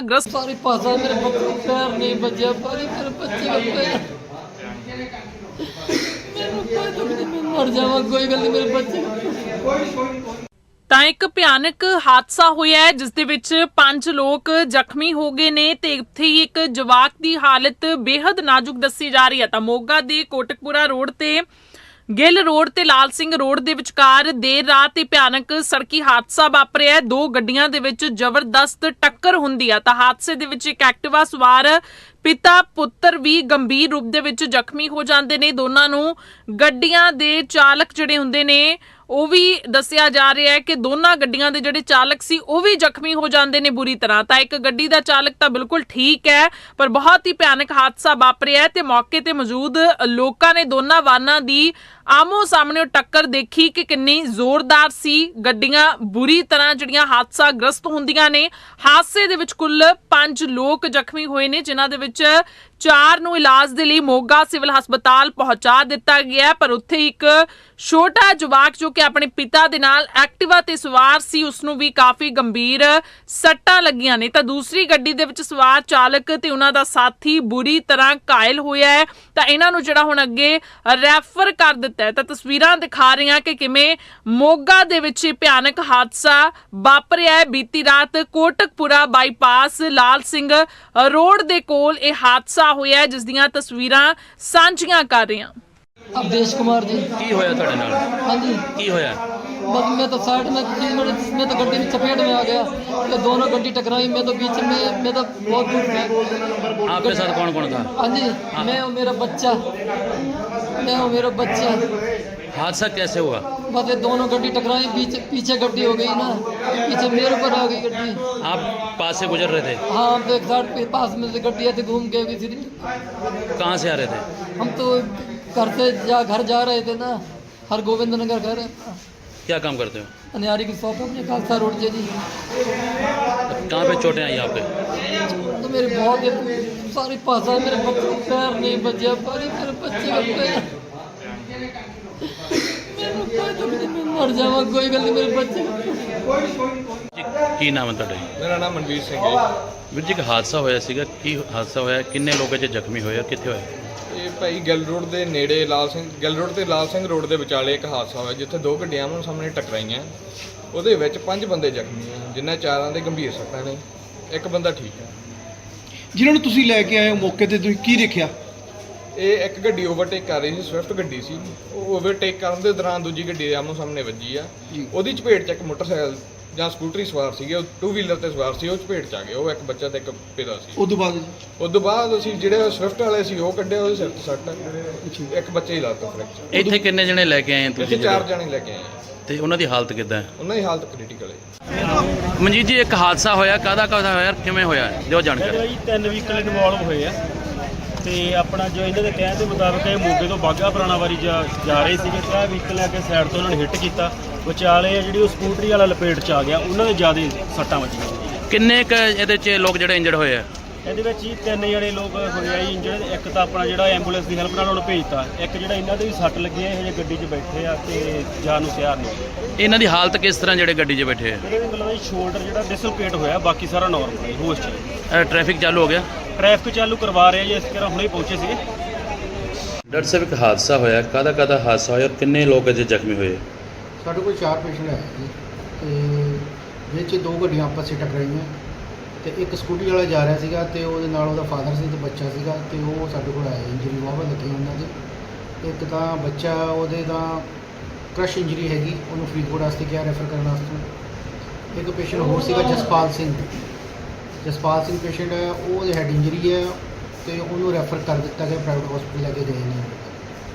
ਗ੍ਰਸਤ ਸਾਰੀ ਪਾਸਾ ਮੇਰੇ ਬੱਚੇ ਪੈਰ ਨਹੀਂ ਵੱਜਿਆ ਭਾਜੀ ਮੇਰੇ ਬੱਚੇ ਦਾ ਪੈਰ ਮੈਨੂੰ ਕੋਈ ਦੁੱਖ ਨਹੀਂ ਮੈਂ ਮਰ ਜਾਵਾਂ ਕੋਈ ਗੱਲ ਨਹੀਂ ਮੇਰੇ ਬੱਚੇ ਤਾਂ ਇੱਕ ਭਿਆਨਕ ਹਾਦਸਾ ਹੋਇਆ ਹੈ ਜਿਸ ਦੇ ਵਿੱਚ ਪੰਜ ਲੋਕ ਜ਼ਖਮੀ ਹੋ ਗਏ ਨੇ ਤੇ ਇੱਥੇ ਹੀ ਇੱਕ ਜਵਾਕ ਦੀ ਹਾਲਤ ਬੇहद ਨਾਜ਼ੁਕ ਦੱਸੀ ਜਾ ਰਹੀ ਹੈ। ਤਾਂ ਮੋਗਾ ਦੇ ਕੋਟਕਪੂਰਾ ਰੋਡ ਤੇ ਗਿੱਲ ਰੋਡ ਤੇ ਲਾਲ ਸਿੰਘ ਰੋਡ ਦੇ ਵਿਚਕਾਰ ਦੇਰ ਰਾਤ ਇਹ ਭਿਆਨਕ ਸੜਕੀ ਹਾਦਸਾ ਵਾਪਰਿਆ ਦੋ ਗੱਡੀਆਂ ਦੇ ਵਿੱਚ ਜ਼ਬਰਦਸਤ ਟੱਕਰ ਹੁੰਦੀ ਆ। ਤਾਂ ਹਾਦਸੇ ਦੇ ਵਿੱਚ ਇੱਕ ਐਕਟਿਵਾ ਸਵਾਰ ਪਿਤਾ, ਪੁੱਤਰ ਵੀ ਗੰਭੀਰ ਰੂਪ ਦੇ ਵਿੱਚ ਜ਼ਖਮੀ ਹੋ ਜਾਂਦੇ ਨੇ। ਦੋਨਾਂ ਨੂੰ ਗੱਡੀਆਂ ਦੇ ਚਾਲਕ ਜਿਹੜੇ ਹੁੰਦੇ ਨੇ, ਉਹ ਵੀ ਦੱਸਿਆ ਜਾ ਰਿਹਾ ਹੈ ਕਿ ਦੋਨਾਂ ਗੱਡੀਆਂ ਦੇ ਜਿਹੜੇ ਚਾਲਕ ਸੀ, ਉਹ ਵੀ ਜ਼ਖਮੀ ਹੋ ਜਾਂਦੇ ਨੇ ਬੁਰੀ ਤਰ੍ਹਾਂ। ਤਾਂ ਇੱਕ ਗੱਡੀ ਦਾ ਚਾਲਕ ਤਾਂ ਬਿਲਕੁਲ ਠੀਕ ਹੈ, ਪਰ ਬਹੁਤ ਹੀ ਭਿਆਨਕ ਹਾਦਸਾ ਵਾਪਰਿਆ ਤੇ ਮੌਕੇ ਤੇ ਮੌਜੂਦ ਲੋਕਾਂ ਨੇ ਦੋਨਾਂ ਵਾਹਨਾਂ ਦੀ ਆਮੋ ਸਾਹਮਣੇ ਟੱਕਰ ਦੇਖੀ ਕਿ ਕਿੰਨੀ ਜ਼ੋਰਦਾਰ ਸੀ। ਗੱਡੀਆਂ ਬੁਰੀ ਤਰ੍ਹਾਂ ਜਿਹੜੀਆਂ ਹਾਦਸਾ ਗ੍ਰਸਤ ਹੁੰਦੀਆਂ ਨੇ। ਹਾਦਸੇ ਦੇ ਵਿੱਚ ਕੁੱਲ 5 ਲੋਕ ਜ਼ਖਮੀ ਹੋਏ ਨੇ, ਜਿਨ੍ਹਾਂ ਦੇ ਵਿੱਚ ਚਾਰ ਨੂੰ ਇਲਾਜ ਦੇ ਲਈ ਮੋਗਾ ਸਿਵਲ ਹਸਪਤਾਲ ਪਹੁੰਚਾ ਦਿੱਤਾ ਗਿਆ ਪਰ ਉੱਥੇ ਇੱਕ ਛੋਟਾ ਜਵਾਕ ਜੋ ਕਿ ਆਪਣੇ ਪਿਤਾ ਦੇ ਨਾਲ ਐਕਟਿਵਾ ਤੇ ਸਵਾਰ ਸੀ ਉਸ ਨੂੰ ਵੀ ਕਾਫੀ ਗੰਭੀਰ ਸੱਟਾਂ ਲੱਗੀਆਂ ਨੇ। ਤਾਂ ਦੂਸਰੀ ਗੱਡੀ ਦੇ ਵਿੱਚ ਸਵਾਰ ਚਾਲਕ ਤੇ ਉਹਨਾਂ ਦਾ ਸਾਥੀ ਬੁਰੀ ਤਰ੍ਹਾਂ ਘਾਇਲ ਹੋਇਆ ਹੈ। ਤਾਂ ਇਹਨਾਂ ਨੂੰ ਜਿਹੜਾ ਹੁਣ ਅੱਗੇ ਰੈਫਰ ਕਰ ਦਿੱਤਾ ਹੈ ਤਾਂ ਤਸਵੀਰਾਂ ਦਿਖਾ ਰਹੀਆਂ ਕਿ ਕਿਵੇਂ ਮੋਗਾ ਦੇ ਵਿੱਚ ਇਹ ਭਿਆਨਕ ਹਾਦਸਾ ਵਾਪਰਿਆ ਹੈ। ਬੀਤੀ ਰਾਤ ਕੋਟਕਪੁਰਾ ਬਾਈਪਾਸ ਲਾਲ ਸਿੰਘ ਰੋਡ ਦੇ ਕੋਲ ਇਹ ਹਾਦਸਾ ਹੋਇਆ ਜਿਸ ਦੀਆਂ ਤਸਵੀਰਾਂ ਸਾਂਝੀਆਂ ਕਰ ਰਹੇ ਹਾਂ अवधेश कुमार जी ਕੀ ਹੋਇਆ ਤੁਹਾਡੇ ਨਾਲ हाँ जी ਕੀ ਹੋਇਆ बस मैं तो साइड में थी मैं मैं तो गड्डी की चपेट में आ गया तो दोनों गड्डी टकराई मैं तो बीच में मैं तो बहुत दूर में आपके साथ कौन कौन था हाँ जी मैं और मेरा बच्चा मैं और मेरा बच्चा हादसा कैसे हुआ बस ये दोनों गड्डी टकराई पीछे पीछे गड्डी हो गई ना पीछे मेरे ऊपर आ गई गड्डी आप पास से गुजर रहे थे हाँ हम तो एक साइड पे पास में से गड्डी आती घूम के गई सीधी कहाँ से आ रहे थे हम तो घर से जा घर जा रहे थे ना हर गोविंद नगर घर है क्या काम करते हो अनियारी की शॉप है अपने खालसा रोड से जी कहाँ पे चोटें आई आप पे तो मेरे बहुत ये सारी पासा है मेरे बच्चे का पैर नहीं बचा भाजी मेरे बच्चे का पैर मेरे कोई दुख नहीं मैं मर जावा कोई गल नहीं मेरे बच्चे का ਜੀ ਕੀ ਨਾਮ ਹੈ ਤੁਹਾਡਾ ਜੀ ਮੇਰਾ ਨਾਮ ਮਨਵੀਰ ਸਿੰਘ ਹੈ ਵੀਰ ਜੀ ਇੱਕ ਹਾਦਸਾ ਹੋਇਆ ਸੀਗਾ ਕੀ ਹਾਦਸਾ ਹੋਇਆ ਕਿੰਨੇ ਲੋਕ ਇਹ 'ਚ ਜ਼ਖਮੀ ਹੋਏ ਔਰ ਕਿੱਥੇ ਹੋਏ ਇਹ ਭਾਈ ਗਿੱਲ ਰੋਡ ਦੇ ਨੇੜੇ ਲਾਲ ਸਿੰਘ ਗਿੱਲ ਰੋਡ ਤੇ ਲਾਲ ਸਿੰਘ ਰੋਡ ਦੇ ਵਿਚਾਲੇ ਇੱਕ ਹਾਦਸਾ ਹੋਇਆ ਜਿੱਥੇ ਦੋ ਗੱਡੀਆਂ ਆਮੋ ਸਾਹਮਣੇ ਟਕਰਾਈਆਂ। ਉਹਦੇ ਵਿੱਚ ਪੰਜ ਬੰਦੇ ਜ਼ਖਮੀ ਆ ਜਿਨ੍ਹਾਂ ਚਾਰਾਂ ਦੇ ਗੰਭੀਰ ਸੱਟਾਂ ਨੇ। ਇੱਕ ਬੰਦਾ ਠੀਕ ਹੈ ਜਿਨ੍ਹਾਂ ਨੂੰ ਤੁਸੀਂ ਲੈ ਕੇ ਆਏ ਹੋ ਮੌਕੇ ਤੇ ਤੁਸੀਂ ਕੀ ਦੇਖਿਆ? ਇਹ ਇੱਕ ਗੱਡੀ ਓਵਰਟੇਕ ਕਰ ਰਹੀ ਸੀ ਸਵਿਫਟ ਗੱਡੀ ਸੀ। ਉਹ ਓਵਰਟੇਕ ਕਰਨ ਦੇ ਦੌਰਾਨ ਦੂਜੀ ਗੱਡੀ ਦੇ ਆਮੋ ਸਾਹਮਣੇ ਵੱਜੀ ਆ। ਉਹਦੀ ਚਪੇਟ 'ਚ ਇੱਕ ਮੋਟਰਸਾਈਕਲ ਜਾਂ ਸਕੂਟਰੀ ਸਵਾਰ ਸੀਗੇ ਉਹ ਟੂ ਵੀਲਰ ਤੇ ਸਵਾਰ ਸੀ ਉਹ ਚਪੇਟ 'ਚ ਆ ਗਏ ਉਹ ਇੱਕ ਬੱਚਾ ਤੇ ਇੱਕ ਪਿਤਾ ਸੀ। ਉਸ ਤੋਂ ਬਾਅਦ ਉਸ ਤੋਂ ਬਾਅਦ ਅਸੀਂ ਜਿਹੜੇ ਸਵਿਫਟ ਵਾਲੇ ਸੀ ਉਹ ਕੱਢੇ ਉਹਦੇ ਸਿਰ ਤੇ ਸੱਟ ਆ। ਇੱਕ ਬੱਚੇ ਹੀ ਲੱਤ ਫ੍ਰੈਕਚਰ ਇੱਥੇ ਕਿੰਨੇ ਜਣੇ ਲੈ ਕੇ ਆਏ ਇੱਥੇ ਤੁਸੀਂ ਚਾਰ ਜਿਹੜੇ? ਜਣੇ ਲੈ ਕੇ ਆਏ। ਤੇ ਉਹਨਾਂ ਦੀ ਹਾਲਤ ਕਿੱਦਾਂ ਹੈ? ਉਹਨਾਂ ਦੀ ਹਾਲਤ ਕ੍ਰਿਟੀਕਲ ਹੈ। ਮਨਜੀਤ ਜੀ ਇੱਕ ਹਾਦਸਾ ਹੋਇਆ ਕਾਹਦਾ ਕਾਹਦਾ ਹੋਇਆ ਕਿਵੇਂ ਹੋਇਆ? ਜੋ ਜਾਣਕਾਰੀ। ਜੀ ਤਿੰਨ ਵਹੀਕਲ ਇਨਵੋਲਵ ਹੋਏ ਆ। ਤੇ ਆਪਣਾ ਜੋ ਇਹਨਾਂ ਦੇ ਕਹਿਣ ਦੇ ਮੁਤਾਬਕ ਇਹ ਮੋਗੇ ਤੋਂ ਬਾਗਾ ਪੁਰਾਣਾ ਵਾਰੀ ਜਾ ਜਾ ਰਹੇ ਸੀਗੇ ਤੇ ਇਹ ਵਹੀਕਲ ਆ ਕੇ ਸਾਈਡ ਤੋਂ ਉਹਨਾਂ ਨੇ ਹਿੱਟ ਕੀਤਾ। ਵਿਚਾਲੇ ਆ ਜਿਹੜੀ ਉਹ ਸਕੂਟਰੀ ਵਾਲਾ ਲਪੇਟ ਚ ਆ ਗਿਆ ਉਹਨਾਂ ਦੇ ਜ਼ਿਆਦਾ ਸੱਟਾਂ ਵੱਜੀਆਂ। ਕਿੰਨੇ ਕ ਇਹਦੇ 'ਚ ਲੋਕ ਜਿਹੜੇ ਇੰਜਰਡ ਹੋਏ ਆ? ਇਹਦੇ ਵਿੱਚ ਜੀ ਤਿੰਨ ਜਣੇ ਲੋਕ ਹੋਏ ਆ ਇੰਜਰਡ ਇੱਕ ਤਾਂ ਆਪਣਾ ਜਿਹੜਾ ਐਂਬੂਲੈਂਸ ਦੀ ਹੈਲਪ ਨਾਲ ਉਹਨੂੰ ਭੇਜਤਾ। ਇੱਕ ਜਿਹੜਾ ਇਹਨਾਂ ਦੇ ਵੀ ਸੱਟ ਲੱਗੀ ਹੈ ਇਹ ਜੇ ਗੱਡੀ 'ਚ ਬੈਠੇ ਆ ਤੇ ਜਾਨ ਨੂੰ ਤਿਆਰ ਨਹੀਂ ਇਹਨਾਂ ਦੀ ਹਾਲਤ ਕਿਸ ਤਰ੍ਹਾਂ ਜਿਹੜੇ ਗੱਡੀ 'ਚ ਬੈਠੇ ਆ? ਜਿਹੜੇ ਮਤਲਬ ਸ਼ੋਲਡਰ ਜਿਹੜਾ ਡਿਸਲੋਕੇਟ ਹੋਇਆ ਬਾਕੀ ਸਾਰਾ ਨਾਰਮਲ ਹੈ ਹੋਸ਼ 'ਚ ਟ੍ਰੈਫਿਕ ਚਾਲੂ ਹੋ ਗਿਆ? ਟ੍ਰੈਫਿਕ ਚਾਲੂ ਕਰਵਾ ਰਹੇ ਆ ਜੀ ਇਸ ਤਰ੍ਹਾਂ ਹੁਣੇ ਪਹੁੰਚੇ ਸੀਗੇ। ਡਾਕਟਰ ਸਾਹਿਬ ਇੱਕ ਹਾਦਸਾ ਹੋਇਆ। ਕਾਹਦਾ ਕਾਹਦਾ ਹਾਦਸਾ ਹੋਇਆ ਔਰ ਕਿੰਨੇ ਲੋਕ ਅਜੇ ਜ਼ਖਮੀ ਹੋਏ? ਸਾਡੇ ਕੋਲ ਚਾਰ ਪੇਸ਼ੈਂਟ ਆਏ ਜੀ। ਤੇ ਵਿੱਚ ਦੋ ਗੱਡੀਆਂ ਆਪਸ ਵਿੱਚ ਟਕਰਾਈਆਂ। ਤੇ ਇੱਕ ਸਕੂਟੀ ਵਾਲਾ ਜਾ ਰਿਹਾ ਸੀਗਾ ਤੇ ਉਹਦੇ ਨਾਲ ਉਹਦਾ ਫਾਦਰ ਸੀ ਤੇ ਬੱਚਾ ਸੀਗਾ ਤੇ ਉਹ ਸਾਡੇ ਕੋਲ ਆਇਆ ਇੰਜਰੀ ਬਹੁਤ ਲੱਗੀ ਉਹਨਾਂ ਦੇ। ਇੱਕ ਤਾਂ ਬੱਚਾ ਉਹਦੇ ਤਾਂ ਕ੍ਰਸ਼ ਇੰਜਰੀ ਹੈਗੀ ਉਹਨੂੰ ਫਰੀਦਕੋਟ ਵਾਸਤੇ ਕਿਹਾ ਰੈਫਰ ਕਰਨ ਵਾਸਤੇ। ਇੱਕ ਪੇਸ਼ੈਂਟ ਹੋਰ ਸੀਗਾ ਜਸਪਾਲ ਸਿੰਘ। ਜਸਪਾਲ ਸਿੰਘ ਪੇਸ਼ੈਂਟ ਹੈ ਉਹਦੇ ਹੈਡ ਇੰਜਰੀ ਹੈ ਤੇ ਉਹਨੂੰ ਰੈਫਰ ਕਰ ਦਿੱਤਾ ਗਿਆ ਪ੍ਰਾਈਵੇਟ ਹਸਪੀਟਲ ਲੈ ਕੇ ਗਏ ਨੇ।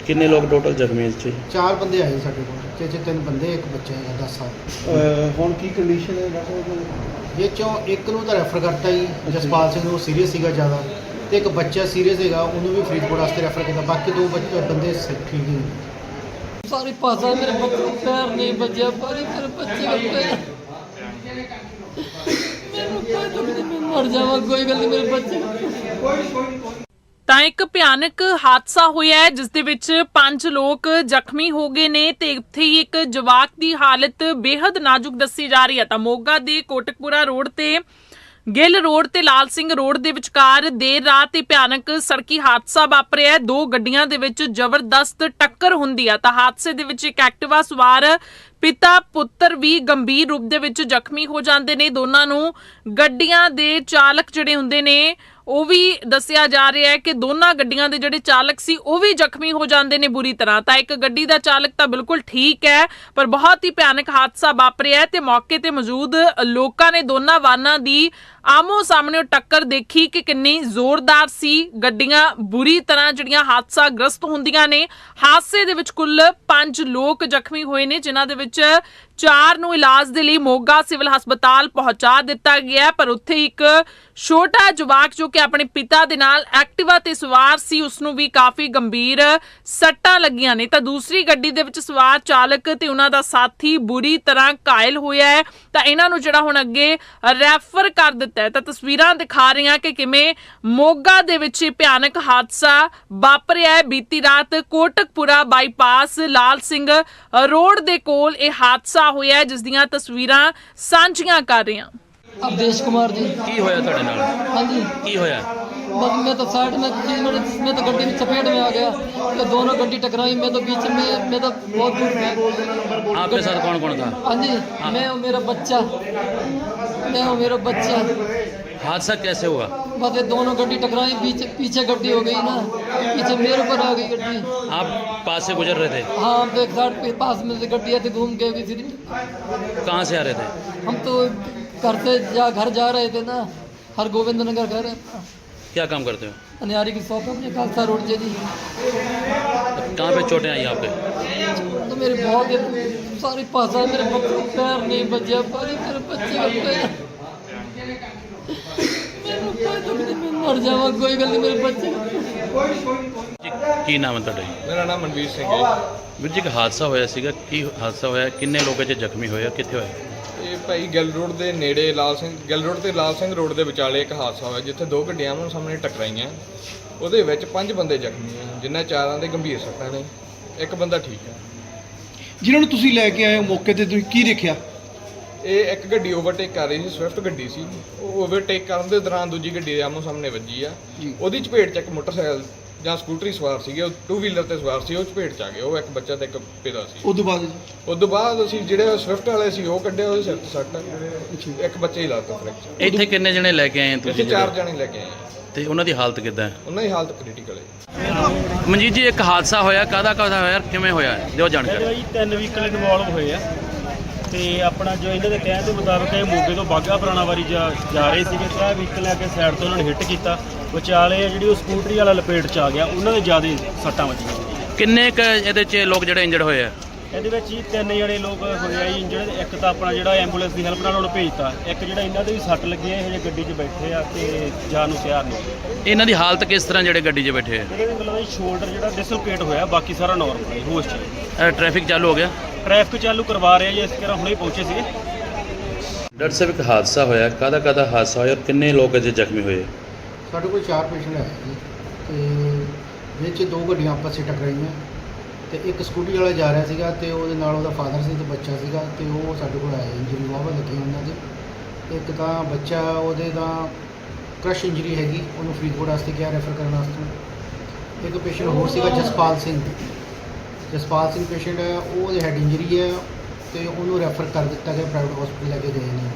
ਕਿੰਨੇ ਲੋਕ ਟੋਟਲ ਜ਼ਖਮੀ ਇਸ 'ਚ ਚਾਰ ਬੰਦੇ ਆਏ ਸਾਡੇ ਕੋਲ ਤੇ ਚ ਤਿੰਨ ਬੰਦੇ ਇੱਕ ਬੱਚਾ ਹੈ 10 ਸਾਲ। ਹੁਣ ਕੀ ਕੰਡੀਸ਼ਨ ਹੈ ਡਾਕਟਰ ਸਾਹਿਬ? ਇਹ ਚੋਂ ਇੱਕ ਨੂੰ ਤਾਂ ਰੈਫਰ ਕਰਤਾ ਹੀ ਜਸਪਾਲ ਸਿੰਘ ਨੂੰ ਸੀਰੀਅਸ ਸੀਗਾ ਜ਼ਿਆਦਾ। ਤੇ ਇੱਕ ਬੱਚਾ ਸੀਰੀਅਸ ਹੈਗਾ ਉਹਨੂੰ ਵੀ ਫਰੀਦਕੋਟ ਵਾਸਤੇ ਰੈਫਰ ਕੀਤਾ। ਬਾਕੀ ਦੋ ਬੱਚੇ ਬੰਦੇ ਸ- ਠੀਕ ਨੇ। ਪਾਸਾ ਮੇਰੇ ਬੱਚੇ ਪੈਰ ਨਹੀਂ ਵੱਜਿਆ ਭਾਜੀ ਮੇਰੇ ਬੱਚੇ ਦਾ ਤਾਂ ਇੱਕ ਭਿਆਨਕ ਹਾਦਸਾ ਹੋਇਆ ਹੈ, ਜਿਸ ਦੇ ਵਿੱਚ ਪੰਜ ਲੋਕ ਜ਼ਖਮੀ ਹੋ ਗਏ ਨੇ ਤੇ ਇੱਥੇ ਹੀ ਇੱਕ ਜਵਾਕ ਦੀ ਹਾਲਤ ਬੇहद ਨਾਜ਼ੁਕ ਦੱਸੀ ਜਾ ਰਹੀ ਹੈ। ਤਾਂ ਮੋਗਾ ਦੇ ਕੋਟਕਪੁਰਾ ਰੋਡ ਤੇ ਗਿੱਲ ਰੋਡ ਤੇ ਲਾਲ ਸਿੰਘ ਰੋਡ ਦੇ ਵਿਚਕਾਰ ਦੇਰ ਰਾਤ ਇਹ ਭਿਆਨਕ ਸੜਕੀ ਹਾਦਸਾ ਵਾਪਰਿਆ ਦੋ ਗੱਡੀਆਂ ਦੇ ਵਿੱਚ ਜ਼ਬਰਦਸਤ ਟੱਕਰ ਹੁੰਦੀ ਆ। ਤਾਂ ਹਾਦਸੇ ਦੇ ਵਿੱਚ ਇੱਕ ਐਕਟਿਵਾ ਸਵਾਰ ਪਿਤਾ, ਪੁੱਤਰ ਵੀ ਗੰਭੀਰ ਰੂਪ ਦੇ ਵਿੱਚ ਜ਼ਖਮੀ ਹੋ ਜਾਂਦੇ ਨੇ। ਦੋਨਾਂ ਨੂੰ ਗੱਡੀਆਂ ਦੇ ਚਾਲਕ ਜਿਹੜੇ ਹੁੰਦੇ ਨੇ ਉਹ ਵੀ ਦੱਸਿਆ ਜਾ ਰਿਹਾ ਹੈ ਕਿ ਦੋਨਾਂ ਗੱਡੀਆਂ ਦੇ ਜਿਹੜੇ ਚਾਲਕ ਸੀ, ਉਹ ਵੀ ਜ਼ਖਮੀ ਹੋ ਜਾਂਦੇ ਨੇ ਬੁਰੀ ਤਰ੍ਹਾਂ। ਤਾਂ ਇੱਕ ਗੱਡੀ ਦਾ ਚਾਲਕ ਤਾਂ ਬਿਲਕੁਲ ਠੀਕ ਹੈ, ਪਰ ਬਹੁਤ ਹੀ ਭਿਆਨਕ ਹਾਦਸਾ ਵਾਪਰਿਆ ਤੇ ਮੌਕੇ ਤੇ ਮੌਜੂਦ ਲੋਕਾਂ ਨੇ ਦੋਨਾਂ ਵਾਹਨਾਂ ਦੀ ਆਮੋ ਸਾਹਮਣੇ ਟੱਕਰ ਦੇਖੀ ਕਿ ਕਿੰਨੀ ਜ਼ੋਰਦਾਰ ਸੀ। ਗੱਡੀਆਂ ਬੁਰੀ ਤਰ੍ਹਾਂ ਜਿਹੜੀਆਂ ਹਾਦਸਾ ਗ੍ਰਸਤ ਹੁੰਦੀਆਂ ਨੇ। ਹਾਦਸੇ ਦੇ ਵਿੱਚ ਕੁੱਲ 5 ਲੋਕ ਜ਼ਖਮੀ ਹੋਏ ਨੇ, ਜਿਨ੍ਹਾਂ ਦੇ ਵਿੱਚ ਚਾਰ ਨੂੰ ਇਲਾਜ ਦੇ ਲਈ ਮੋਗਾ ਸਿਵਲ ਹਸਪਤਾਲ ਪਹੁੰਚਾ ਦਿੱਤਾ ਗਿਆ ਪਰ ਉੱਥੇ ਇੱਕ ਛੋਟਾ ਜਵਾਕ ਜੋ ਕਿ ਆਪਣੇ ਪਿਤਾ ਦੇ ਨਾਲ ਐਕਟਿਵਾ ਤੇ ਸਵਾਰ ਸੀ ਉਸ ਨੂੰ ਵੀ ਕਾਫੀ ਗੰਭੀਰ ਸੱਟਾਂ ਲੱਗੀਆਂ ਨੇ। ਤਾਂ ਦੂਸਰੀ ਗੱਡੀ ਦੇ ਵਿੱਚ ਸਵਾਰ ਚਾਲਕ ਤੇ ਉਹਨਾਂ ਦਾ ਸਾਥੀ ਬੁਰੀ ਤਰ੍ਹਾਂ ਘਾਇਲ ਹੋਇਆ ਹੈ। ਤਾਂ ਇਹਨਾਂ ਨੂੰ ਜਿਹੜਾ ਹੁਣ ਅੱਗੇ ਰੈਫਰ ਕਰ ਦਿੱਤਾ ਹੈ। ਤਾਂ ਤਸਵੀਰਾਂ ਦਿਖਾ ਰਹੀਆਂ ਕਿ ਕਿਵੇਂ ਮੋਗਾ ਦੇ ਵਿੱਚ ਇਹ ਭਿਆਨਕ ਹਾਦਸਾ ਵਾਪਰਿਆ ਹੈ। ਬੀਤੀ ਰਾਤ ਕੋਟਕਪੁਰਾ ਬਾਈਪਾਸ ਲਾਲ ਸਿੰਘ ਰੋਡ ਦੇ ਕੋਲ ਇਹ ਹਾਦਸਾ ਹੋਇਆ ਜਿਸ ਦੀਆਂ ਤਸਵੀਰਾਂ ਸਾਂਝੀਆਂ ਕਰ ਰਹੀਆਂ ਹਾਂ अवधेश कुमार जी ਕੀ ਹੋਇਆ ਤੁਹਾਡੇ ਨਾਲ हाँ जी ਕੀ ਹੋਇਆ बस मैं तो साइड में थी मैंने मैं तो गड्डी में चपेट में आ गया तो दोनों गड्डी टकराई मैं तो बीच में मैं तो बहुत दूर था आपके साथ कौन कौन था हाँ जी मैं और मेरा बच्चा मैं और मेरा बच्चा हादसा कैसे हुआ बस ये दोनों गड्डी टकराई पीछे पीछे गड्डी हो गई ना पीछे मेरे ऊपर आ गई गड्डी आप पास से गुजर रहे थे हाँ हम तो एक साइड पे पास में से गड्डी आती घूम के भी सीधी कहाँ से आ रहे थे हम तो کرتے جا گھر جا رہے تھے نا ہر گوبند نگر گھر کیا کام کرتے ہو؟ انیاری کی شاپ ہے اپنی روڈ جی کہاں پہ چوٹیں آئی آپ کے؟ تو میرے بہت سارے پاس میرے پیر نہیں بچے میرے بچے مر جاؤں کوئی گل نہیں میرے بچے۔ ਕੀ ਨਾਮ ਹੈ ਤੁਹਾਡਾ ਜੀ? ਮੇਰਾ ਨਾਮ ਮਨਵੀਰ ਸਿੰਘ ਹੈ ਵੀਰ ਜੀ ਇੱਕ ਹਾਦਸਾ ਹੋਇਆ ਸੀਗਾ ਕੀ ਹਾਦਸਾ ਹੋਇਆ? ਕਿੰਨੇ ਲੋਕ 'ਚ ਜ਼ਖਮੀ ਹੋਏ ਆ? ਕਿੱਥੇ ਹੋਇਆ? ਇਹ ਭਾਈ ਗਿੱਲ ਰੋਡ ਦੇ ਨੇੜੇ ਲਾਲ ਸਿੰਘ ਗਿੱਲ ਰੋਡ ਤੇ ਲਾਲ ਸਿੰਘ ਰੋਡ ਦੇ ਵਿਚਾਲੇ ਇੱਕ ਹਾਦਸਾ ਹੋਇਆ ਜਿੱਥੇ ਦੋ ਗੱਡੀਆਂ ਆਮੋ ਸਾਹਮਣੇ ਟਕਰਾਈਆਂ। ਉਹਦੇ ਵਿੱਚ ਪੰਜ ਬੰਦੇ ਜ਼ਖਮੀ ਆ ਜਿਨ੍ਹਾਂ ਚਾਰਾਂ ਦੇ ਗੰਭੀਰ ਸੱਟਾਂ ਨੇ। ਇੱਕ ਬੰਦਾ ਠੀਕ ਹੈ ਜਿਨ੍ਹਾਂ ਨੂੰ ਤੁਸੀਂ ਲੈ ਕੇ ਆਏ ਹੋ ਮੌਕੇ ਤੇ ਤੁਸੀਂ ਕੀ ਦੇਖਿਆ? ਇਹ ਇੱਕ ਗੱਡੀ ਓਵਰਟੇਕ ਕਰ ਰਹੀ ਸੀ ਸਵਿਫਟ ਗੱਡੀ ਸੀ। ਉਹ ਓਵਰਟੇਕ ਕਰਨ ਦੇ ਦੌਰਾਨ ਦੂਜੀ ਗੱਡੀ ਦੇ ਆਮੋ ਸਾਹਮਣੇ ਵੱਜੀ ਆ। ਉਹਦੀ ਚਪੇਟ ਚ ਇੱਕ ਮੋਟਰਸਾਈਕਲ ਜਾਂ ਸਕੂਟਰੀ ਸਵਾਰ ਸੀਗੇ ਉਹ ਟੂ ਵੀਲਰ ਤੇ ਸਵਾਰ ਸੀ ਉਹ ਚਪੇਟ ਚ ਆ ਗਏ ਉਹ ਇੱਕ ਬੱਚਾ ਤੇ ਇੱਕ ਪਿਤਾ ਸੀ। ਉਸ ਤੋਂ ਬਾਅਦ ਉਸ ਤੋਂ ਬਾਅਦ ਅਸੀਂ ਜਿਹੜੇ ਸਵਿਫਟ ਵਾਲੇ ਸੀ ਉਹ ਕੱਢੇ ਉਹਦੇ ਸਿਰ ਤੇ ਸੱਟ। ਇੱਕ ਬੱਚੇ ਹੀ ਲਾਤਾ ਫ੍ਰੈਕਚਰ ਇੱਥੇ ਕਿੰਨੇ ਜਣੇ ਲੈ ਕੇ ਆਏ ਆ ਤੁਸੀਂ ਚਾਰ ਜਿਹੜੇ? ਜਣੇ ਲੈ ਕੇ ਆਏ। ਤੇ ਉਹਨਾਂ ਦੀ ਹਾਲਤ ਕਿੱਦਾਂ ਹੈ? ਉਹਨਾਂ ਦੀ ਹਾਲਤ ਕ੍ਰਿਟੀਕਲ ਹੈ। ਮਨਜੀਤ ਜੀ ਇੱਕ ਹਾਦਸਾ ਹੋਇਆ ਕਾਹਦਾ ਕਾਹਦਾ ਹੋਇਆ ਕਿਵੇਂ ਹੋਇਆ? ਦਿਓ ਜਾਣਕਾਰੀ। ਜੀ ਤਿੰਨ ਵਹੀਕਲ ਇਨਵੋਲਵ ਹੋਏ ਆ। ਤੇ ਆਪਣਾ ਜੋ ਇਹਨਾਂ ਦੇ ਕਹਿਣ ਦੇ ਮੁਤਾਬਕ ਇਹ ਮੋਗੇ ਤੋਂ ਬਾਗਾ ਪੁਰਾਣਾ ਵਾਰੀ ਜਾ ਜਾ ਰਹੇ ਸੀਗੇ ਤੇ ਇਹ ਵਹੀਕਲ ਆ ਕੇ ਸਾਈਡ ਤੋਂ ਉਹਨਾਂ ਨੇ ਹਿੱਟ ਕੀਤਾ। ਵਿਚਾਲੇ ਆ ਜਿਹੜੀ ਉਹ ਸਕੂਟਰੀ ਵਾਲਾ ਲਪੇਟ ਚ ਆ ਗਿਆ ਉਹਨਾਂ ਦੇ ਜ਼ਿਆਦਾ ਸੱਟਾਂ ਵੱਜੀਆਂ। ਕਿੰਨੇ ਕ ਇਹਦੇ 'ਚ ਲੋਕ ਜਿਹੜੇ ਇੰਜਰਡ ਹੋਏ ਆ? ਇਹਦੇ ਵਿੱਚ ਜੀ ਤਿੰਨ ਜਣੇ ਲੋਕ ਹੋਏ ਆ ਜੀ ਇੰਜਰਡ ਇੱਕ ਤਾਂ ਆਪਣਾ ਜਿਹੜਾ ਐਂਬੂਲੈਂਸ ਦੀ ਹੈਲਪ ਨਾਲ ਉਹਨੂੰ ਭੇਜਤਾ। ਇੱਕ ਜਿਹੜਾ ਇਹਨਾਂ ਦੇ ਵੀ ਸੱਟ ਲੱਗੀ ਹੈ ਇਹ ਹਜੇ ਗੱਡੀ 'ਚ ਬੈਠੇ ਆ ਤੇ ਜਾਣ ਨੂੰ ਤਿਆਰ ਨਹੀਂ ਇਹਨਾਂ ਦੀ ਹਾਲਤ ਕਿਸ ਤਰ੍ਹਾਂ ਜਿਹੜੇ ਗੱਡੀ 'ਚ ਬੈਠੇ ਆ? ਇਹਦੇ ਮਤਲਬ ਸ਼ੋਲਡਰ ਜਿਹੜਾ ਡਿਸਲੋਕੇਟ ਹੋਇਆ ਬਾਕੀ ਸਾਰਾ ਨਾਰਮਲ ਹੈ ਹੋਸ਼ 'ਚ ਹੈ। ਟ੍ਰੈਫਿਕ ਚਾਲੂ ਹੋ ਗਿਆ? ਟ੍ਰੈਫਿਕ ਚਾਲੂ ਕਰਵਾ ਰਹੇ ਆ ਜੀ ਇਸ ਤਰ੍ਹਾਂ ਹੁਣੇ ਪਹੁੰਚੇ ਸੀਗੇ। ਡਾਕਟਰ ਸਾਹਿਬ ਇੱਕ ਹਾਦਸਾ ਹੋਇਆ। ਕਾਹਦਾ ਕਾਹਦਾ ਹਾਦਸਾ ਹੋਇਆ ਔਰ ਕਿੰਨੇ ਲੋਕ 'ਚ ਜ਼ਖਮੀ ਹੋਏ? ਸਾਡੇ ਕੋਲ ਚਾਰ ਪੇਸ਼ੈਂਟ ਆਏ ਜੀ। ਤੇ ਵਿੱਚ ਦੋ ਗੱਡੀਆਂ ਆਪਸ ਵਿੱਚ ਟਕਰਾਈਆਂ। ਤੇ ਇੱਕ ਸਕੂਟੀ ਵਾਲਾ ਜਾ ਰਿਹਾ ਸੀਗਾ ਤੇ ਉਹਦੇ ਨਾਲ ਉਹਦਾ ਫਾਦਰ ਸੀ ਤੇ ਬੱਚਾ ਸੀਗਾ ਤੇ ਉਹ ਸਾਡੇ ਕੋਲ ਆਏ ਇੰਜਰੀ ਵਾਵਾ ਲੱਗੀ ਉਹਨਾਂ ਦੇ। ਇੱਕ ਤਾਂ ਬੱਚਾ ਉਹਦੇ ਤਾਂ ਕ੍ਰਸ਼ ਇੰਜਰੀ ਹੈਗੀ। ਉਹਨੂੰ ਫਰੀਦਕੋਟ ਵਾਸਤੇ ਕਿਹਾ ਰੈਫਰ ਕਰਨ ਵਾਸਤੇ। ਇੱਕ ਪੇਸ਼ੈਂਟ ਹੋਰ ਸੀਗਾ ਜਸਪਾਲ ਸਿੰਘ। ਜਸਪਾਲ ਸਿੰਘ ਪੇਸ਼ੈਂਟ ਹੈ ਉਹ ਉਹਦੇ ਹੈਡ ਇੰਜਰੀ ਹੈ ਤੇ ਉਹਨੂੰ ਰੈਫਰ ਕਰ ਦਿੱਤਾ ਗਿਆ ਪ੍ਰਾਈਵੇਟ ਹਸਪੀਟਲ ਲੈ ਕੇ ਗਏ ਨੇ।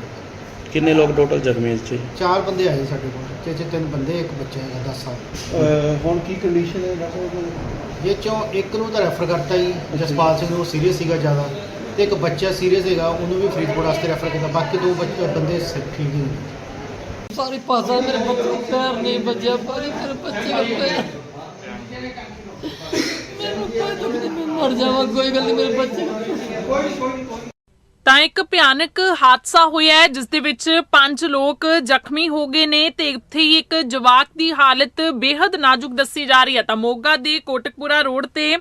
ਕਿੰਨੇ ਲੋਕ ਟੋਟਲ ਜ਼ਖਮੀ ਇਸ 'ਚ? ਚਾਰ ਬੰਦੇ ਆਏ ਸਾਡੇ ਕੋਲ ਤੇ ਚ ਤਿੰਨ ਬੰਦੇ ਇੱਕ ਬੱਚਾ ਹੈਗਾ 10 ਸਾਲ। ਹੁਣ ਕੀ ਕੰਡੀਸ਼ਨ ਹੈ ਡਾਕਟਰ ਇਹ ਚੋਂ ਇੱਕ ਨੂੰ ਤਾਂ ਰੈਫਰ ਕਰਤਾ ਜੀ ਜਸਪਾਲ ਸਿੰਘ ਨੂੰ ਉਹ ਸੀਰੀਅਸ ਸੀਗਾ ਜ਼ਿਆਦਾ। ਤੇ ਇੱਕ ਬੱਚਾ ਸੀਰੀਅਸ ਹੈਗਾ ਉਹਨੂੰ ਵੀ ਫਰੀਦਕੋਟ ਵਾਸਤੇ ਰੈਫਰ ਕੀਤਾ। ਬਾਕੀ ਦੋ ਬੱਚੇ ਬੰਦੇ ਸ- ਠੀਕ ਹੀ ਨੇ। ਸਾਰੀ ਪਾਸਾ ਮੇਰੇ ਬੱਚੇ ਪੈਰ ਨਹੀਂ ਬਚਿਆ ਪਾਰੀ ਮੇਰੇ ਬੱਚੇ ਪੈਰ ਮਰ ਜਾਵਾਂ ਕੋਈ ਗੱਲ ਨਹੀਂ ਮੇਰੇ ਬੱਚੇ ਤਾਂ ਇੱਕ ਭਿਆਨਕ ਹਾਦਸਾ ਹੋਇਆ ਹੈ, ਜਿਸ ਦੇ ਵਿੱਚ ਪੰਜ ਲੋਕ ਜ਼ਖਮੀ ਹੋ ਗਏ ਨੇ ਤੇ ਇੱਥੇ ਹੀ ਇੱਕ ਜਵਾਕ ਦੀ ਹਾਲਤ ਬੇहद ਨਾਜ਼ੁਕ ਦੱਸੀ ਜਾ ਰਹੀ ਹੈ। ਤਾਂ ਮੋਗਾ ਦੇ ਕੋਟਕਪੁਰਾ ਰੋਡ ਤੇ